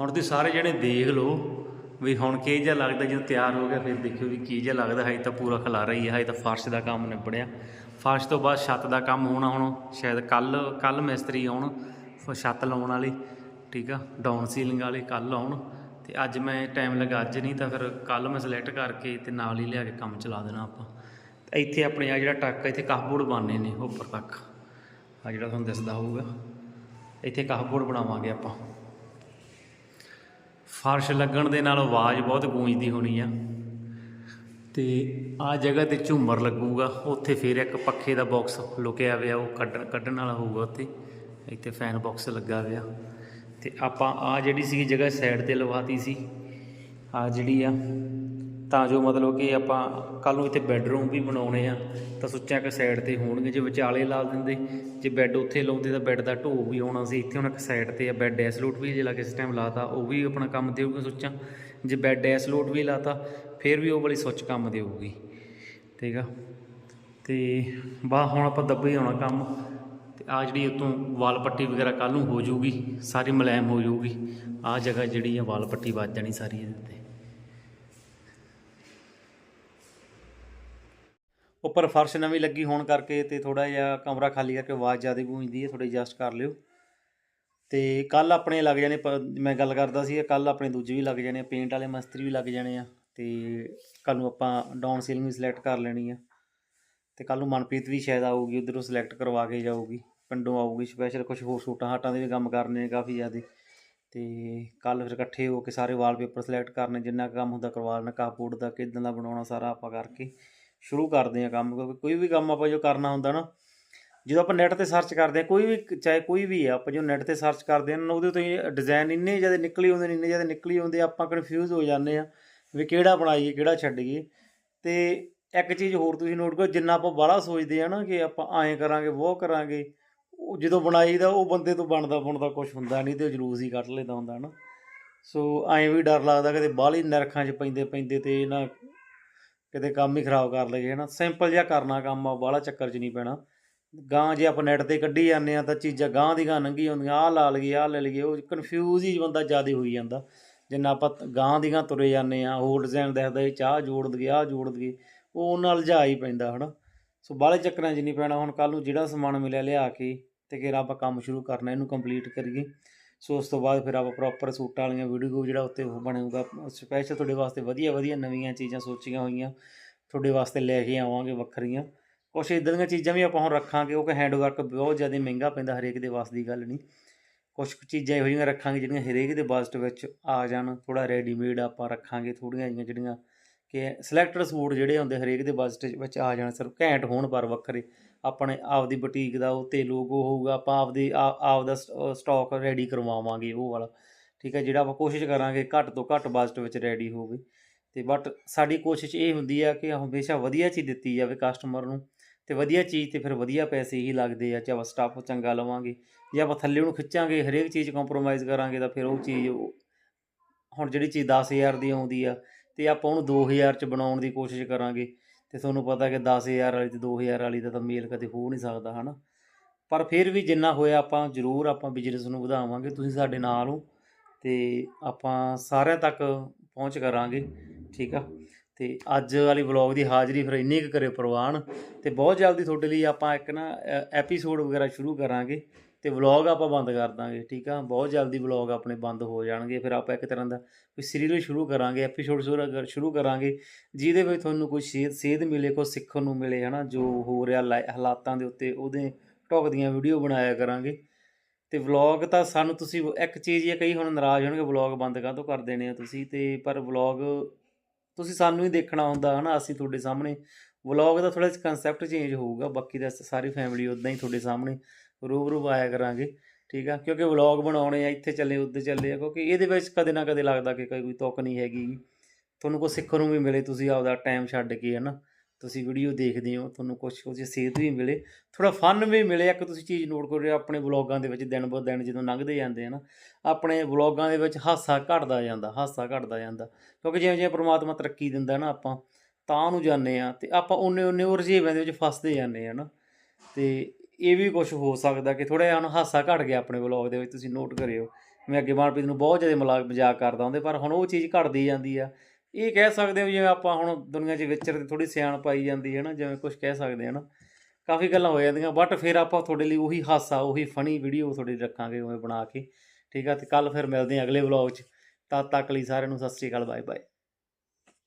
S1: ਹੁਣ ਤੁਸੀਂ ਸਾਰੇ ਜਣੇ ਦੇਖ ਲਓ ਵੀ ਹੁਣ ਕੀ ਜਿਹਾ ਲੱਗਦਾ, ਜਦੋਂ ਤਿਆਰ ਹੋ ਗਿਆ, ਫਿਰ ਦੇਖਿਓ ਵੀ ਕੀ ਜਿਹਾ ਲੱਗਦਾ। ਹਜੇ ਤਾਂ ਪੂਰਾ ਖਲਾਰਾ ਹੀ ਹੈ ਹਜੇ ਤਾਂ ਫਰਸ਼ ਦਾ ਕੰਮ ਨਿਬੜਿਆ। ਫਰਸ਼ ਤੋਂ ਬਾਅਦ ਛੱਤ ਦਾ ਕੰਮ ਹੋਣਾ ਹੁਣ, ਸ਼ਾਇਦ ਕੱਲ ਕੱਲ ਮਿਸਤਰੀ ਆਉਣ, ਛੱਤ ਲਾਉਣ ਵਾਲੇ, ਠੀਕ ਆ? ਡਾਊਨ ਸੀਲਿੰਗ ਵਾਲੇ ਕੱਲ ਆਉਣ। ਤੇ ਅੱਜ ਮੈਂ ਟਾਈਮ ਲੱਗਾ, ਅੱਜ ਨਹੀਂ ਤਾਂ ਫਿਰ ਕੱਲ ਮੈਂ ਸਿਲੈਕਟ ਕਰਕੇ ਤੇ ਨਾਲ ਹੀ ਲਿਆ ਕੇ ਕੰਮ ਚਲਾ ਦੇਣਾ ਆਪਾਂ। ਤੇ ਇੱਥੇ ਆਪਣੇ ਆ ਜਿਹੜਾ ਟੱਕ ਇੱਥੇ ਕਾਹਬੋਰਡ ਬਣਨੇ ਨੇ ਉੱਪਰ ਤੱਕ। ਆ ਜਿਹੜਾ ਤੁਹਾਨੂੰ ਦਿਸਦਾ ਹੋਊਗਾ, ਇੱਥੇ ਕਾਹਬੋਰਡ ਬਣਾਵਾਂਗੇ ਆਪਾਂ। ਫਰਸ਼ ਲੱਗਣ ਦੇ ਨਾਲ ਆਵਾਜ਼ ਬਹੁਤ ਗੂੰਜਦੀ ਹੋਣੀ ਆ। ਤੇ ਆ ਜਗ੍ਹਾ ਤੇ ਝੂਮਰ ਲੱਗੂਗਾ, ਉੱਥੇ ਫਿਰ ਇੱਕ ਪੱਖੇ ਦਾ ਬਾਕਸ ਲੁਕਿਆ ਹੋਇਆ, ਉਹ ਕੱਢਣ ਕੱਢਣ ਵਾਲਾ ਹੋਊਗਾ ਉੱਥੇ। ਇੱਥੇ ਫੈਨ ਬਾਕਸ ਲੱਗਾ ਹੋਇਆ। ਤੇ ਆਪਾਂ ਆ ਜਿਹੜੀ ਸੀ ਜਗ੍ਹਾ ਸਾਈਡ ਤੇ ਲਵਾਤੀ ਸੀ ਆ ਜਿਹੜੀ ਆ, ਤਾਂ ਜੋ ਮਤਲਬ ਕਿ ਆਪਾਂ ਕੱਲ ਨੂੰ ਇੱਥੇ ਬੈੱਡਰੂਮ ਵੀ ਬਣਾਉਣੇ ਆ, ਤਾਂ ਸੋਚਿਆ ਇੱਕ ਸਾਈਡ ਤੇ ਹੋਣਗੇ। ਜੇ ਵਿਚਾਲੇ ਲਾ ਦਿੰਦੇ, ਜੇ ਬੈੱਡ ਉੱਥੇ ਲਾਉਂਦੇ ਤਾਂ ਬੈੱਡ ਦਾ ਢੋ ਵੀ ਆਉਣਾ ਸੀ, ਇੱਥੇ ਹੁਣ ਇੱਕ ਸਾਈਡ ਤੇ ਆ ਬੈੱਡ ਐਸਲੋਟ ਵੀ ਜੇ ਲਾ ਕੇ ਇਸ ਟਾਈਮ ਲਾਤਾ, ਉਹ ਵੀ ਆਪਣਾ ਕੰਮ ਦੇਊਗਾ ਸੋਚਾਂ। ਜੇ ਬੈੱਡ ਐਸਲੋਟ ਵੀ ਲਾਤਾ, ਫਿਰ ਵੀ ਉਹ ਵਾਲੀ ਸੁੱਚ ਕੰਮ ਦੇਊਗੀ। ਠੀਕ ਆ? ਤੇ ਬਾ ਹੁਣ ਆਪਾਂ ਦੱਬੇ ਆਉਣਾ ਕੰਮ। ਆ ਜਿਹੜੀ ਉਤੋਂ ਵਾਲ ਪੱਟੀ ਵਗੈਰਾ ਕੱਲ ਨੂੰ ਹੋ ਜਾਊਗੀ, ਸਾਰੀ ਮੁਲਾਇਮ ਹੋ ਜਾਊਗੀ। ਆ ਜਗ੍ਹਾ ਜਿਹੜੀ ਆ, ਵਾਲ ਪੱਟੀ ਵੱਜ ਜਾਣੀ ਸਾਰੀ ਇਹਦੇ ਉੱਤੇ। ਉੱਪਰ ਫਰਸ਼ ਨਵੀਂ ਲੱਗੀ ਹੋਣ ਕਰਕੇ ਤੇ ਥੋੜਾ ਜਿਹਾ ਕਮਰਾ ਖਾਲੀ ਕਰਕੇ ਆਵਾਜ਼ ਜ਼ਿਆਦਾ ਗੂੰਜਦੀ ਹੈ ਥੋੜੀ ਐਡਜਸਟ ਕਰ ਲਿਓ। ਤੇ ਕੱਲ ਆਪਣੇ ਲੱਗ ਜਾਣੇ ਪ- ਮੈਂ ਗੱਲ ਕਰਦਾ ਸੀ ਕੱਲ ਆਪਣੇ ਦੂਜੇ ਵੀ ਲੱਗ ਜਾਣੇ ਪੇਂਟ ਵਾਲੇ ਮਸਤਰੀ ਵੀ ਲੱਗ ਜਾਣੇ ਆ। ਤੇ ਕੱਲ ਨੂੰ ਆਪਾਂ ਡਾਊਨ ਸੀਲਿੰਗ ਵੀ ਸਿਲੈਕਟ ਕਰ ਲੈਣੀ ਆ। ਤੇ ਕੱਲ ਨੂੰ ਮਨਪ੍ਰੀਤ ਵੀ ਸ਼ਾਇਦ ਆਊਗੀ, ਉਧਰੋਂ ਸਿਲੈਕਟ ਕਰਵਾ ਕੇ ਜਾਊਗੀ। ਪਿੰਡੋਂ ਆਊਗੀ ਸਪੈਸ਼ਲ ਕੁਝ ਹੋਰ ਸੂਟਾਂ ਹਾਟਾਂ ਦੇ ਵੀ ਕੰਮ ਕਰਨੇ ਨੇ ਕਾਫੀ ਜ਼ਿਆਦੇ। ਤੇ ਕੱਲ ਫਿਰ ਇਕੱਠੇ ਹੋ ਕੇ ਸਾਰੇ ਵਾਲਪੇਪਰ ਸਿਲੈਕਟ ਕਰਨੇ, ਜਿੰਨਾ ਕੁ ਕੰਮ ਹੁੰਦਾ ਕਰਵਾ ਲੈਣਾ ਕਾਪੋਰਟ ਦਾ, ਕਿਦਾਂ ਦਾ ਬਣਾਉਣਾ ਸਾਰਾ ਆਪਾਂ ਕਰਕੇ ਸ਼ੁਰੂ ਕਰਦੇ ਆ ਕੰਮ, ਕਿਉਂਕਿ ਕੋਈ ਵੀ ਕੰਮ ਆਪਾਂ ਜੋ ਕਰਨਾ ਹੁੰਦਾ ਨਾ, ਜਦੋਂ ਆਪਾਂ ਨੈਟ ਤੇ ਸਰਚ ਕਰਦੇ ਆ ਕੋਈ ਵੀ ਚਾਹੇ ਕੋਈ ਵੀ ਆ, ਆਪਾਂ ਜੋ ਨੈਟ ਤੇ ਸਰਚ ਕਰਦੇ ਆ ਨਾ ਉਹਦੇ ਤੋਂ ਹੀ ਡਿਜ਼ਾਈਨ ਇੰਨੇ ਜ਼ਿਆਦਾ ਨਿਕਲੀ ਆਉਂਦੇ ਨੇ, ਇੰਨੇ ਜ਼ਿਆਦਾ ਨਿਕਲੀ ਆਉਂਦੇ ਆਪਾਂ ਕਨਫਿਊਜ਼ ਹੋ ਜਾਂਦੇ ਆ ਵੀ ਕਿਹੜਾ ਬਣਾਈਏ, ਕਿਹੜਾ ਛੱਡੀਏ। ਤੇ ਇੱਕ ਚੀਜ਼ ਹੋਰ ਤੁਸੀਂ ਨੋਟ ਕਰੋ, ਜਿੰਨਾ ਆਪਾਂ ਬਾਹਲਾ ਸੋਚਦੇ ਆ ਨਾ ਕਿ ਆਪਾਂ ਐਂ ਕਰਾਂਗੇ ਉਹ ਕਰਾਂਗੇ ਉਹ ਜਦੋਂ ਬਣਾਈ ਬਣਾਈਦਾ ਉਹ ਬੰਦੇ ਤੋਂ ਬਣਦਾ ਬਣਦਾ ਕੁਝ ਹੁੰਦਾ ਨਹੀਂ ਤੇ ਉਹ ਜਲੂਸ ਹੀ ਕੱਢ ਲੈਂਦਾ ਹੁੰਦਾ ਨਾ ਸੋ ਐਂ ਵੀ ਡਰ ਲੱਗਦਾ ਕਿਤੇ ਬਾਹਲੀ ਨਰਖਾਂ 'ਚ ਪੈਂਦੇ ਪੈਂਦੇ ਤੇ ਨਾ ਕਿਤੇ ਕੰਮ ਹੀ ਖਰਾਬ ਕਰ ਲਈਏ ਹਨਾ। ਸਿੰਪਲ ਜਿਹਾ ਕਰਨਾ ਕੰਮ ਆ ਬਾਹਲਾ ਚੱਕਰ 'ਚ ਨਹੀਂ ਪੈਣਾ। ਗਾਂ ਜੇ ਆਪਾਂ ਨੈਟ ਤੇ ਕੱਢੀ ਜਾਂਦੇ ਆ ਤਾਂ ਚੀਜ਼ਾਂ ਗਾਂ ਦੀ ਗਾਂ ਲੰਘੀ ਹੁੰਦੀਆਂ, ਆਹ ਲਾ ਲਈਏ, ਆਹ ਲੈ ਲਈਏ, ਉਹ ਕਨਫਿਊਜ਼ ਹੀ ਬੰਦਾ ਜ਼ਿਆਦਾ ਹੋਈ ਜਾਂਦਾ। ਜਿੰਨਾ ਆਪਾਂ ਗਾਂ ਦੀ ਗਾਂ ਤੁਰੇ ਜਾਂਦੇ ਆ ਹੋਰ ਡਿਜ਼ਾਈਨ ਦੇਖਦਾ ਇਹ ਚਾਹ ਜੋੜ ਦਈਏ, ਆਹ ਜੋੜ ਦਈਏ, ਉਹ ਨਾਲ ਜਾ ਹੀ ਪੈਂਦਾ ਹਨਾ। ਸੋ ਬਾਹਲੇ ਚੱਕਰਾਂ 'ਚ ਨਹੀਂ ਪੈਣਾ। ਹੁਣ ਕੱਲ ਨੂੰ ਜਿਹੜਾ ਸਮਾਨ ਮਿਲਿਆ ਲਿਆ ਕੇ ਤੇ ਫਿਰ ਆਪਾਂ ਕੰਮ ਸ਼ੁਰੂ ਕਰਨਾ, ਇਹਨੂੰ ਕੰਪਲੀਟ ਕਰੀਏ। ਸੋ ਉਸ ਤੋਂ ਬਾਅਦ ਫਿਰ ਆਪਾਂ ਪ੍ਰੋਪਰ ਸੂਟਾਂ ਵਾਲੀਆਂ ਵੀਡੀਓ ਜਿਹੜਾ ਉੱਤੇ ਉਹ ਬਣੂਗਾ। ਸਪੈਸ਼ਲ ਤੁਹਾਡੇ ਵਾਸਤੇ ਵਧੀਆ ਵਧੀਆ ਨਵੀਆਂ ਚੀਜ਼ਾਂ ਸੋਚੀਆਂ ਹੋਈਆਂ। ਤੁਹਾਡੇ ਵਾਸਤੇ ਲੈ ਕੇ ਆਵਾਂਗੇ ਵੱਖਰੀਆਂ। ਕੁਛ ਇਦਾਂ ਦੀਆਂ ਚੀਜ਼ਾਂ ਵੀ ਆਪਾਂ ਹੁਣ ਰੱਖਾਂਗੇ। ਉਹ ਕਿ ਹੈਂਡ ਵਰਕ ਬਹੁਤ ਜ਼ਿਆਦਾ ਮਹਿੰਗਾ ਪੈਂਦਾ ਹਰੇਕ ਦੇ ਵਾਸ ਦੀ ਗੱਲ ਨਹੀਂ। ਕੁਛ ਚੀਜ਼ਾਂ ਇਹੋ ਜਿਹੀਆਂ ਰੱਖਾਂਗੇ ਜਿਹੜੀਆਂ ਹਰੇਕ ਦੇ ਬਜਟ ਵਿੱਚ ਆ ਜਾਣ। ਥੋੜਾ ਰੈਡੀਮੇਡ ਆਪਾਂ ਰੱਖਾਂਗੇ। ਥੋੜੀਆਂ ਜਿਹੀਆਂ ਜਿਹੜੀਆਂ ਕਿ ਸਿਲੈਕਟਡ ਸੂਟ ਜਿਹੜੇ ਹੁੰਦੇ ਹਰੇਕ ਦੇ ਬਜਟ ਵਿੱਚ ਆ ਜਾਣ, ਸਿਰਫ ਘੈਂਟ ਹੋਣ ਪਰ ਵੱਖਰੇ। ਆਪਣੇ ਆਪਦੀ ਬੁਟੀਕ ਦਾ ਉੱਤੇ ਲੋਗੋ ਹੋਊਗਾ, ਆਪਾਂ ਆਪਦੀ ਆ- ਆਪਦਾ ਸਟਾਕ ਰੈਡੀ ਕਰਵਾਵਾਂਗੇ ਉਹ ਵਾਲਾ। ਠੀਕ ਹੈ, ਜਿਹੜਾ ਆਪਾਂ ਕੋਸ਼ਿਸ਼ ਕਰਾਂਗੇ ਘੱਟ ਤੋਂ ਘੱਟ ਬਜਟ ਵਿੱਚ ਰੈਡੀ ਹੋਵੇ। ਤੇ ਬਟ ਸਾਡੀ ਕੋਸ਼ਿਸ਼ ਇਹ ਹੁੰਦੀ ਆ ਕਿ ਹਮੇਸ਼ਾ ਵਧੀਆ ਚੀਜ਼ ਦਿੱਤੀ ਜਾਵੇ ਕਸਟਮਰ ਨੂੰ, ਤੇ ਵਧੀਆ ਚੀਜ਼ ਤੇ ਫਿਰ ਵਧੀਆ ਪੈਸੇ ਹੀ ਲੱਗਦੇ ਆ ਚਾਹੇ ਆਪਾਂ ਸਟਾਫ ਚੰਗਾ ਲਵਾਂਗੇ, ਜੇ ਆਪਾਂ ਥੱਲੇ ਨੂੰ ਖਿੱਚਾਂਗੇ, ਹਰੇਕ ਚੀਜ਼ ਕੰਪਰੋਮਾਈਜ਼ ਕਰਾਂਗੇ ਤਾਂ ਫਿਰ ਉਹ ਚੀਜ਼ ਹੁਣ ਜਿਹੜੀ ਚੀਜ਼ 10000 ਦੀ ਆਉਂਦੀ ਆ ਤੇ ਆਪਾਂ ਉਹਨੂੰ 2000 ਚ ਬਣਾਉਣ ਦੀ ਕੋਸ਼ਿਸ਼ ਕਰਾਂਗੇ। ਤੇ ਤੁਹਾਨੂੰ ਪਤਾ ਕਿ 10000 ਵਾਲੀ ਤੇ 2000 ਵਾਲੀ ਦਾ ਤਾਂ ਮੇਲ ਕਦੇ ਹੋ ਨਹੀਂ ਸਕਦਾ, ਹਨਾ? ਪਰ ਫਿਰ ਵੀ ਜਿੰਨਾ ਹੋਇਆ ਆਪਾਂ ਜ਼ਰੂਰ ਆਪਾਂ ਬਿਜ਼ਨਸ ਨੂੰ ਵਧਾਵਾਂਗੇ, ਤੁਸੀਂ ਸਾਡੇ ਨਾਲ ਹੋ ਤੇ ਆਪਾਂ ਸਾਰਿਆਂ ਤੱਕ ਪਹੁੰਚ ਕਰਾਂਗੇ, ਠੀਕ ਆ? ਤੇ ਅੱਜ ਵਾਲੀ ਵਲੌਗ ਦੀ ਹਾਜ਼ਰੀ ਫਿਰ ਇੰਨੀ ਕੁ ਕਰੇ ਪ੍ਰਵਾਨ ਤੇ ਬਹੁਤ ਜਲਦੀ ਤੁਹਾਡੇ ਲਈ ਆਪਾਂ ਇੱਕ ਨਾ ਐਪੀਸੋਡ ਵਗੈਰਾ ਸ਼ੁਰੂ ਕਰਾਂਗੇ। ਤੇ ਵਲੌਗ ਆਪਾਂ ਬੰਦ ਕਰ ਦਾਂਗੇ, ਠੀਕ ਆ? ਬਹੁਤ ਜਲਦੀ ਵਲੌਗ ਆਪਣੇ ਬੰਦ ਹੋ ਜਾਣਗੇ। ਫਿਰ ਆਪਾਂ ਇੱਕ ਤਰ੍ਹਾਂ ਦਾ ਕੋਈ ਸੀਰੀਅਲ ਸ਼ੁਰੂ ਕਰਾਂਗੇ ਐਪੀਸੋਡ ਸ਼ੁਰੂ ਕਰਾਂਗੇ, ਜਿਹਦੇ ਵਿੱਚ ਤੁਹਾਨੂੰ ਕੋਈ ਸੇਧ ਸੇਧ ਮਿਲੇ ਕੋਈ ਸਿੱਖਣ ਨੂੰ ਮਿਲੇ, ਹਨਾ? ਜੋ ਹੋ ਰਿਹਾ ਲਾਈ- ਹਾਲਾਤਾਂ ਦੇ ਉੱਤੇ ਉਹਦੇ ਢੁਕਦੀਆਂ ਵੀਡੀਓ ਬਣਾਇਆ ਕਰਾਂਗੇ। ਤੇ ਵਲੌਗ ਤਾਂ ਸਾਨੂੰ ਤੁਸੀਂ ਇੱਕ ਚੀਜ਼ ਇਹ ਕਈ ਹੁਣ ਨਾਰਾਜ਼ ਹੋਣਗੇ ਵਲੌਗ ਬੰਦ ਕਾਹਤੋਂ ਕਰ ਦੇਣੇ ਆ ਤੁਸੀਂ? ਤੇ ਪਰ ਵਲੌਗ ਤੁਸੀਂ ਸਾਨੂੰ ਹੀ ਦੇਖਣਾ ਹੁੰਦਾ ਹਨਾ? ਅਸੀਂ ਤੁਹਾਡੇ ਸਾਹਮਣੇ। ਵਲੌਗ ਦਾ ਥੋੜਾ ਜਿਹਾ ਕਨਸੈਪਟ ਚੇਂਜ ਹੋਊਗਾ, ਬਾਕੀ ਦਾ ਸਾਰੀ ਫੈਮਿਲੀ ਉਦਾਂ ਹੀ ਤੁਹਾਡੇ ਸਾਹਮਣੇ। ਰੂਬਰੂ ਆਇਆ ਕਰਾਂਗੇ, ਠੀਕ ਆ? ਕਿਉਂਕਿ ਵਲੌਗ ਬਣਾਉਣੇ ਆ, ਇੱਥੇ ਚੱਲੇ, ਉੱਧਰ ਚੱਲੇ ਆ, ਕਿਉਂਕਿ ਇਹਦੇ ਵਿੱਚ ਕਦੇ ਨਾ ਕਦੇ ਲੱਗਦਾ ਕਿ ਕੋਈ ਤੁੱਕ ਨਹੀਂ ਹੈਗੀ। ਤੁਹਾਨੂੰ ਕੁਝ ਸਿੱਖਣ ਨੂੰ ਵੀ ਮਿਲੇ, ਤੁਸੀਂ ਆਪਦਾ ਟਾਈਮ ਛੱਡ ਕੇ, ਹਨਾ? ਤੁਸੀਂ ਵੀਡੀਓ ਦੇਖਦੇ ਹੋ, ਤੁਹਾਨੂੰ ਕੁਝ ਉਹਦੀ ਸੇਧ ਵੀ ਮਿਲੇ ਥੋੜਾ ਫਨ ਵੀ ਮਿਲੇ। ਇੱਕ ਤੁਸੀਂ ਚੀਜ਼ ਨੋਟ ਕਰੋ ਆਪਣੇ ਵਲੌਗਾਂ ਦੇ ਵਿੱਚ ਦਿਨ ਬ ਦਿਨ ਜਦੋਂ ਲੰਘਦੇ ਜਾਂਦੇ ਆ ਨਾ, ਆਪਣੇ ਵਲੌਗਾਂ ਦੇ ਵਿੱਚ ਹਾਸਾ ਘਟਦਾ ਜਾਂਦਾ, ਹਾਸਾ ਘਟਦਾ ਜਾਂਦਾ। ਕਿਉਂਕਿ ਜਿਵੇਂ ਜਿਵੇਂ ਪ੍ਰਮਾਤਮਾ ਤਰੱਕੀ ਦਿੰਦਾ ਨਾ ਆਪਾਂ, ਤਾਂ ਨੂੰ ਜਾਂਦੇ ਆ, ਤੇ ਆਪਾਂ ਉਹਨੇ ਉਹਨੇ ਉਹ ਰਜੀਵਿਆਂ ਦੇ ਵਿੱਚ ਫਸਦੇ ਜਾਂਦੇ ਆ ਨਾ। ਤੇ ਇਹ ਵੀ ਕੁਝ ਹੋ ਸਕਦਾ ਕਿ ਥੋੜਾ ਜਿਹਾ ਹੁਣ ਹਾਸਾ ਘਟ ਗਿਆ ਆਪਣੇ ਵਲੌਗ ਦੇ ਵਿੱਚ, ਤੁਸੀਂ ਨੋਟ ਕਰਿਓ। ਮੈਂ ਅੱਗੇ ਮਨਪ੍ਰੀਤ ਨੂੰ ਬਹੁਤ ਜ਼ਿਆਦਾ ਮਜ਼ਾਕ ਮਜ਼ਾਕ ਕਰਦਾ ਹੁੰਦੇ, ਪਰ ਹੁਣ ਉਹ ਚੀਜ਼ ਘਟਦੀ ਜਾਂਦੀ ਆ। ਇਹ ਕਹਿ ਸਕਦੇ ਹਾਂ ਵੀ ਜਿਵੇਂ ਆਪਾਂ ਹੁਣ ਦੁਨੀਆ 'ਚ ਵਿਚਰਦੇ ਥੋੜੀ ਸਿਆਣ ਪਾਈ ਜਾਂਦੀ ਹੈ ਨਾ, ਜਿਵੇਂ ਕੁਝ ਕਹਿ ਸਕਦੇ ਹਾਂ ਨਾ। ਕਾਫੀ ਗੱਲਾਂ ਹੋ ਜਾਂਦੀਆਂ ਬਟ ਫਿਰ ਆਪਾਂ ਤੁਹਾਡੇ ਲਈ ਉਹੀ ਹਾਸਾ, ਉਹੀ ਫਨੀ ਵੀਡੀਓ ਤੁਹਾਡੇ ਰੱਖਾਂਗੇ ਉਵੇਂ ਬਣਾ ਕੇ। ਠੀਕ ਆ, ਤੇ ਕੱਲ ਫਿਰ ਮਿਲਦੇ ਹਾਂ ਅਗਲੇ ਵਲੌਗ 'ਚ। ਤਦ ਤੱਕ ਲਈ ਸਾਰਿਆਂ ਨੂੰ ਸਤਿ ਸ਼੍ਰੀ ਅਕਾਲ ਬਾਏ ਬਾਏ